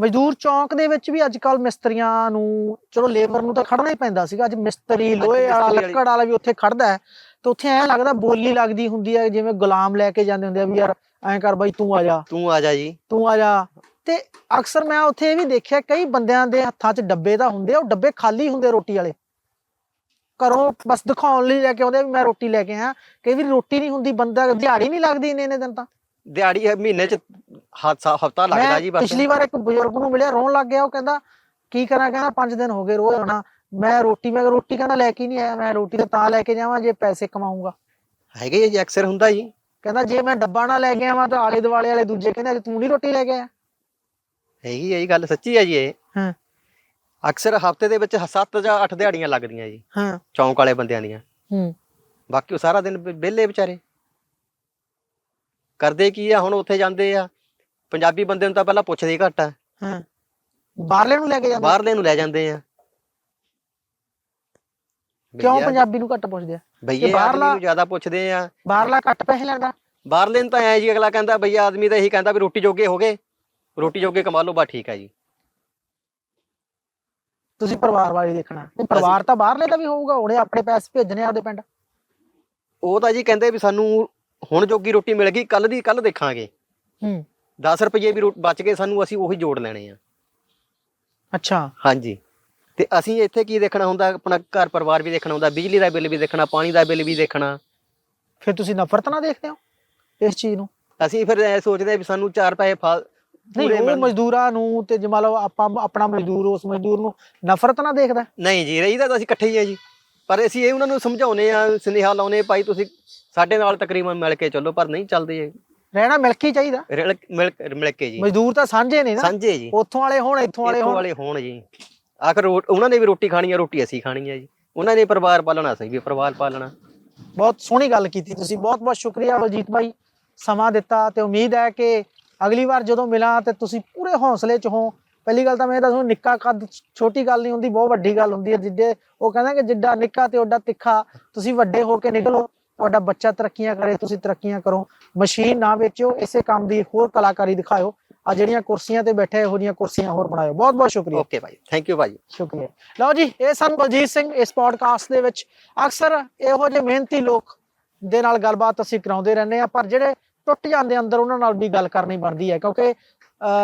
ਮਜ਼ਦੂਰ ਚੌਂਕ ਦੇ ਵਿੱਚ ਵੀ ਅੱਜ ਕੱਲ ਮਿਸਤਰੀਆਂ ਨੂੰ ਚਲੋ ਲੇਬਰ ਨੂੰ ਤਾਂ ਖੜਨਾ ਹੀ ਪੈਂਦਾ ਸੀਗਾ ਅੱਜ ਮਿਸਤਰੀ ਲੋਹੇ ਵਾਲਾ ਲੱਕੜ ਵਾਲਾ ਵੀ ਉੱਥੇ ਖੜਦਾ ਹੈ ਤੇ ਉੱਥੇ ਐਂ ਲੱਗਦਾ ਬੋਲੀ ਲੱਗਦੀ ਹੁੰਦੀ ਹੈ ਜਿਵੇਂ ਗੁਲਾਮ ਲੈ ਕੇ ਜਾਂਦੇ ਹੁੰਦੇ ਆ ਵੀ ਯਾਰ ਐਂ ਕਰ ਬਾਈ ਤੂੰ ਆ ਜਾ। ਤੂੰ ਆ ਜਾ ਜੀ। ਤੂੰ ਆ ਜਾ। ਤੇ ਅਕਸਰ ਮੈਂ ਉੱਥੇ ਇਹ ਵੀ ਦੇਖਿਆ ਕਈ ਬੰਦਿਆਂ ਦੇ ਹੱਥਾਂ 'ਚ ਡੱਬੇ ਤਾਂ ਹੁੰਦੇ ਆ ਉਹ ਡੱਬੇ ਖਾਲੀ ਹੁੰਦੇ ਰੋਟੀ ਵਾਲੇ। ਘਰੋਂ ਬਸ ਦਿਖਾਉਣ ਲਈ ਲੈ ਕੇ ਆਉਂਦੇ ਆ ਵੀ ਮੈਂ ਰੋਟੀ ਲੈ ਕੇ ਆਇਆ ਕਈ ਵਾਰੀ ਰੋਟੀ ਨਹੀਂ ਹੁੰਦੀ ਬੰਦਾ ਦਿਹਾੜੀ ਨਹੀਂ ਲੱਗਦੀ ਇੰਨੇ ਇੰਨੇ ਦਿਨ ਤਾਂ। ਦਿਹਾੜੀ ਹੈ ਮਹੀਨੇ ਚ ਹਫਤਾ ਹਫਤਾ ਲੱਗਦਾ ਜੀ ਬਸ। ਪਿਛਲੀ ਵਾਰ ਇੱਕ ਬਜ਼ੁਰਗ ਨੂੰ ਮਿਲਿਆ ਰੋਣ ਲੱਗ ਗਿਆ ਉਹ ਕਹਿੰਦਾ ਕੀ ਕਰਾਂ? ਕਹਿੰਦਾ 5 ਦਿਨ ਹੋ ਗਏ ਰੋਜ਼ ਆਉਣਾ। ਮੈਂ ਰੋਟੀ ਮੈਂ ਰੋਟੀ ਕਹਿੰਦਾ ਲੈ ਕੇ ਨਹੀਂ ਆਇਆ ਮੈਂ ਰੋਟੀ ਤਾਂ ਤਾਂ ਲੈ ਕੇ ਜਾਵਾਂ ਜੇ ਪੈਸੇ ਕਮਾਊਂਗਾ। ਹੈਗੇ ਜੀ ਅਕਸਰ ਹੁੰਦਾ ਜੀ। ਕਹਿੰਦਾ ਜੇ ਮੈਂ ਡੱਬਾ ਨਾ ਲੈ ਕੇ ਆਵਾਂ ਤਾਂ ਆਲੇ ਦੁਆਲੇ ਵਾਲੇ ਦੂਜੇ ਕਹਿੰਦੇ ਅੱਜ ਤੂੰ ਨਹੀਂ ਰੋਟੀ ਲੈ ਕੇ ਆਇਆ? ਹੈਗੀ ਹੈ ਜੀ ਗੱਲ ਸੱਚੀ ਹੈ ਜੀ ਇਹ। ਹਾਂ। ਅਕਸਰ ਹਫ਼ਤੇ ਦੇ ਵਿੱਚ 7 ਜਾਂ 8 ਦਿਹਾੜੀਆਂ ਲੱਗਦੀਆਂ ਜੀ। ਹਾਂ। ਚੌਂਕ ਵਾਲੇ ਬੰਦਿਆਂ ਦੀਆਂ। ਹੂੰ। ਬਾਕੀ ਉਹ ਸਾਰਾ ਦਿਨ ਵਿਹਲੇ ਵਿਚਾਰੇ। ਕਰਦੇ ਕੀ ਆ ਹੁਣ ਉੱਥੇ ਜਾਂਦੇ ਆ। ਪੰਜਾਬੀ ਬੰਦੇ ਨੂੰ ਤਾਂ ਪਹਿਲਾਂ ਪੁੱਛਦੇ ਹੀ ਘੱਟ ਆ। ਹਾਂ। ਬਾਹਰਲੇ ਨੂੰ ਲੈ ਕੇ ਜਾਂਦੇ ਬਾਹਰਲੇ ਨੂੰ ਲੈ ਜਾਂਦੇ ਆ। ਕਿਉਂ ਪੰਜਾਬੀ ਨੂੰ ਘੱਟ ਪੁੱਛਦੇ ਆ? ਭਈਏ ਤੇ ਬਾਹਰਲਾ- ਨੂੰ ਜ਼ਿਆਦਾ ਪੁੱਛਦੇ ਆ। ਬਾਹਰਲਾ ਘੱਟ ਪੈਸੇ ਲੈਂਦਾ। ਬਾਹਰਲੇ ਨੂੰ ਤਾਂ ਐ ਜੀ ਅਗਲਾ ਕਹਿੰਦਾ ਭਈਆ ਆਦਮੀ ਤਾਂ ਇਹੀ ਕਹਿੰਦਾ ਵੀ ਰੋਟੀ ਜੋਗੇ ਹੋ ਗਏ। ਰੋਟੀ ਜੋਗੇ ਕਮਾ ਲਓ ਬਾ ਠੀਕ ਆ ਜੀ। ਤੁਸੀਂ ਪਰਿਵਾਰ ਵਾਲੇ ਦੇਖਣਾ। ਪਰਿਵਾਰ ਤਾਂ ਬਾਹਰਲੇ ਦਾ ਵੀ ਹੋਊਗਾ ਉਹਨੇ ਆਪਣੇ ਪੈਸੇ ਭੇਜਣੇ ਆਪਦੇ ਪਿੰਡ। ਉਹ ਤਾਂ ਜੀ ਕਹਿੰਦੇ ਵੀ ਸਾਨੂੰ ਹੁਣ ਜੋਗੀ ਰੋਟੀ ਮਿਲ ਗਈ ਕੱਲ ਦੀ ਕੱਲ ਦੇਖਾਂਗੇ। ਹੂੰ। 10 ਰੁਪਏ ਵੀ ਰੋ- ਬਚ ਗਏ ਸਾਨੂੰ ਅਸੀਂ ਉਹੀ ਜੋੜ ਲੈਣੇ ਆ। ਅੱਛਾ। ਹਾਂਜੀ। ਤੇ ਅਸੀਂ ਇੱਥੇ ਕੀ ਦੇਖਣਾ ਹੁੰਦਾ ਆਪਣਾ ਘਰ ਪਰਿਵਾਰ ਵੀ ਦੇਖਣਾ ਹੁੰਦਾ ਬਿਜਲੀ ਦਾ ਬਿੱਲ ਵੀ ਦੇਖਣਾ ਪਾਣੀ ਦਾ ਬਿੱਲ ਵੀ ਦੇਖਣਾ। ਫਿਰ ਤੁਸੀਂ ਨਫ਼ਰਤ ਨਾਲ ਦੇਖਦੇ ਹੋ ਇਸ ਚੀਜ਼ ਨੂੰ? ਅਸੀਂ ਫਿਰ ਐ ਸੋਚਦੇ ਵੀ ਸਾਨੂੰ 4 ਪੈਸੇ ਫਾ ਨਹੀਂ ਉਹ ਮਿਲਣ। ਮਜ਼ਦੂਰਾਂ ਨੂੰ ਤੇ ਜੇ ਮੰਨ ਲਓ ਆਪਾਂ ਆਪਣਾ ਮਜ਼ਦੂਰ ਉਸ ਮਜ਼ਦੂਰ ਨੂੰ ਨਫ਼ਰਤ ਨਾਲ ਦੇਖਦਾ। ਨਹੀਂ ਜੀ ਰਹੀਦਾ ਤਾਂ ਅਸੀਂ ਇਕੱਠੇ ਹੀ ਆ ਜੀ। ਪਰ ਅਸੀਂ ਇਹ ਉਹਨਾਂ ਨੂੰ ਸਮਝਾਉਨੇ ਆ ਸੁਨੇਹਾ ਲਾਉਨੇ ਭਾਈ ਤੁਸੀਂ ਸਾਡੇ ਨਾਲ ਤਕਰੀਬਨ ਮਿਲ ਕੇ ਚੱਲੋ ਪਰ ਨਹੀਂ ਚੱਲਦੇ ਇਹ। ਰਹਿਣਾ ਮਿਲ ਕੇ ਹੀ ਚਾਹੀਦਾ। ਰਲ- ਮਿਲ ਮਿਲ ਕੇ ਜੀ। ਮਜ਼ਦੂਰ ਤਾਂ ਸਾਂਝੇ ਨੇ ਨਾ। ਸਾਂਝੇ ਜੀ। ਉੱਥੋਂ ਵਾਲੇ ਹੋਣ ਇੱਥੋਂ ਵਾਲੇ ਇੱਥੋਂ ਹੋਣ। ਵਾਲੇ ਹੋਣ ਜੀ। ਆਖਰ ਰੋ- ਉਹਨਾਂ ਨੇ ਵੀ ਰੋਟੀ ਖਾਣੀ ਆ ਰੋਟੀ ਅਸੀਂ ਖਾਣੀ ਆ ਜੀ। ਉਹਨਾਂ ਨੇ ਪਰਿਵਾਰ ਪਾਲਣਾ ਅਸੀਂ ਵੀ ਪਰਿਵਾਰ ਪਾਲਣਾ। ਬਹੁਤ ਸੋਹਣੀ ਗੱਲ ਕੀਤੀ ਤੁਸੀਂ। ਬਹੁਤ ਬਹੁਤ ਸ਼ੁਕਰੀਆ ਬਲਜੀਤ ਭਾਈ ਸਮਾਂ ਦਿੱਤਾ ਤੇ ਉਮੀਦ ਹੈ ਕਿ ਅਗਲੀ ਵਾਰ ਜਦੋਂ ਮਿਲਾਂ ਤੇ ਤੁਸੀਂ ਪੂਰੇ ਹੌਸਲੇ 'ਚ ਹੋ। ਪਹਿਲੀ ਗੱਲ ਤਾਂ ਮੈਂ ਦੱਸੂ ਨਿੱਕਾ ਕੱਦ ਛੋਟੀ ਗੱਲ ਨਹੀਂ ਹੁੰਦੀ ਬਹੁਤ ਵੱਡੀ ਗੱਲ ਹੁੰਦੀ ਹੈ। ਜਿੱਡੇ ਉਹ ਕਹਿੰਦਾ ਕਿ ਜਿੱਡਾ ਨਿੱਕਾ ਤੇ ਓਡਾ ਤਿੱਖਾ ਤੁਸੀਂ ਵੱਡੇ ਹੋ ਕੇ ਨਿਕਲੋ। ਤੁਹਾਡਾ ਬੱਚਾ ਤਰੱਕੀਆਂ ਕਰੇ ਤੁਸੀਂ ਤਰੱਕੀਆਂ ਕਰੋ। ਮਸ਼ੀਨ ਨਾ ਵੇਚਿਓ ਇਸੇ ਕੰਮ ਦੀ ਹੋਰ ਕਲਾਕਾਰੀ ਦਿਖਾਓ ਆ ਜਿਹੜੀਆਂ ਕੁਰਸੀਆਂ ਤੇ ਬੈਠੇ ਇਹੋ ਜਿਹੀਆਂ ਕੁਰਸੀਆਂ ਹੋਰ ਬਣਾਇਓ। ਬਹੁਤ ਬਹੁਤ ਸ਼ੁਕਰੀਆ। ਓਕੇ ਭਾਈ ਥੈਂਕ ਯੂ ਭਾਈ। ਸ਼ੁਕਰੀਆ। ਲਓ ਜੀ ਇਹ ਸਨ ਬਲਜੀਤ ਸਿੰਘ ਇਸ ਪੋਡਕਾਸਟ ਦੇ ਵਿੱਚ। ਅਕਸਰ ਇਹੋ ਜਿਹੇ ਮਿਹਨਤੀ ਲੋਕ ਦੇ ਨਾਲ ਗੱਲਬਾਤ ਅਸੀਂ ਕਰਾਉਂਦੇ ਰਹਿੰਦੇ ਆ ਪਰ ਜਿਹੜੇ ਟੁੱਟ ਜਾਂਦੇ ਅੰਦਰ ਉਹਨਾਂ ਨਾਲ ਵੀ ਗੱਲ ਕਰਨੀ ਬਣਦੀ ਹੈ। ਕਿਉਂਕਿ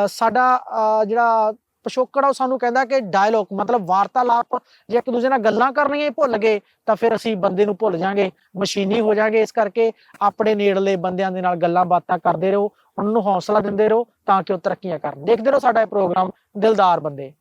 ਸਾਡਾ ਜਿਹੜਾ ਪਿਛੋਕੜ ਉਹ ਸਾਨੂੰ ਕਹਿੰਦਾ ਕਿ ਡਾਇਲੋਗ ਮਤਲਬ ਵਾਰਤਾਲਾਪ, ਜੇ ਇੱਕ ਦੂਜੇ ਨਾਲ ਗੱਲਾਂ ਕਰਨੀਆਂ ਹੀ ਭੁੱਲ ਗਏ, ਤਾਂ ਫਿਰ ਅਸੀਂ ਬੰਦੇ ਨੂੰ ਭੁੱਲ ਜਾਾਂਗੇ, ਮਸ਼ੀਨੀ ਹੋ ਜਾਾਂਗੇ। ਇਸ ਕਰਕੇ ਆਪਣੇ ਨੇੜਲੇ ਬੰਦਿਆਂ ਦੇ ਨਾਲ ਗੱਲਾਂ ਬਾਤਾਂ ਕਰਦੇ ਰਹੋ, ਉਹਨਾਂ ਨੂੰ ਹੌਸਲਾ ਦਿੰਦੇ ਰਹੋ, ਤਾਂ ਕਿ ਉਹ ਤਰੱਕੀਆਂ ਕਰਨ। ਦੇਖਦੇ ਰਹੋ ਸਾਡਾ ਇਹ ਪ੍ਰੋਗਰਾਮ, ਦਿਲਦਾਰ ਬੰਦੇ।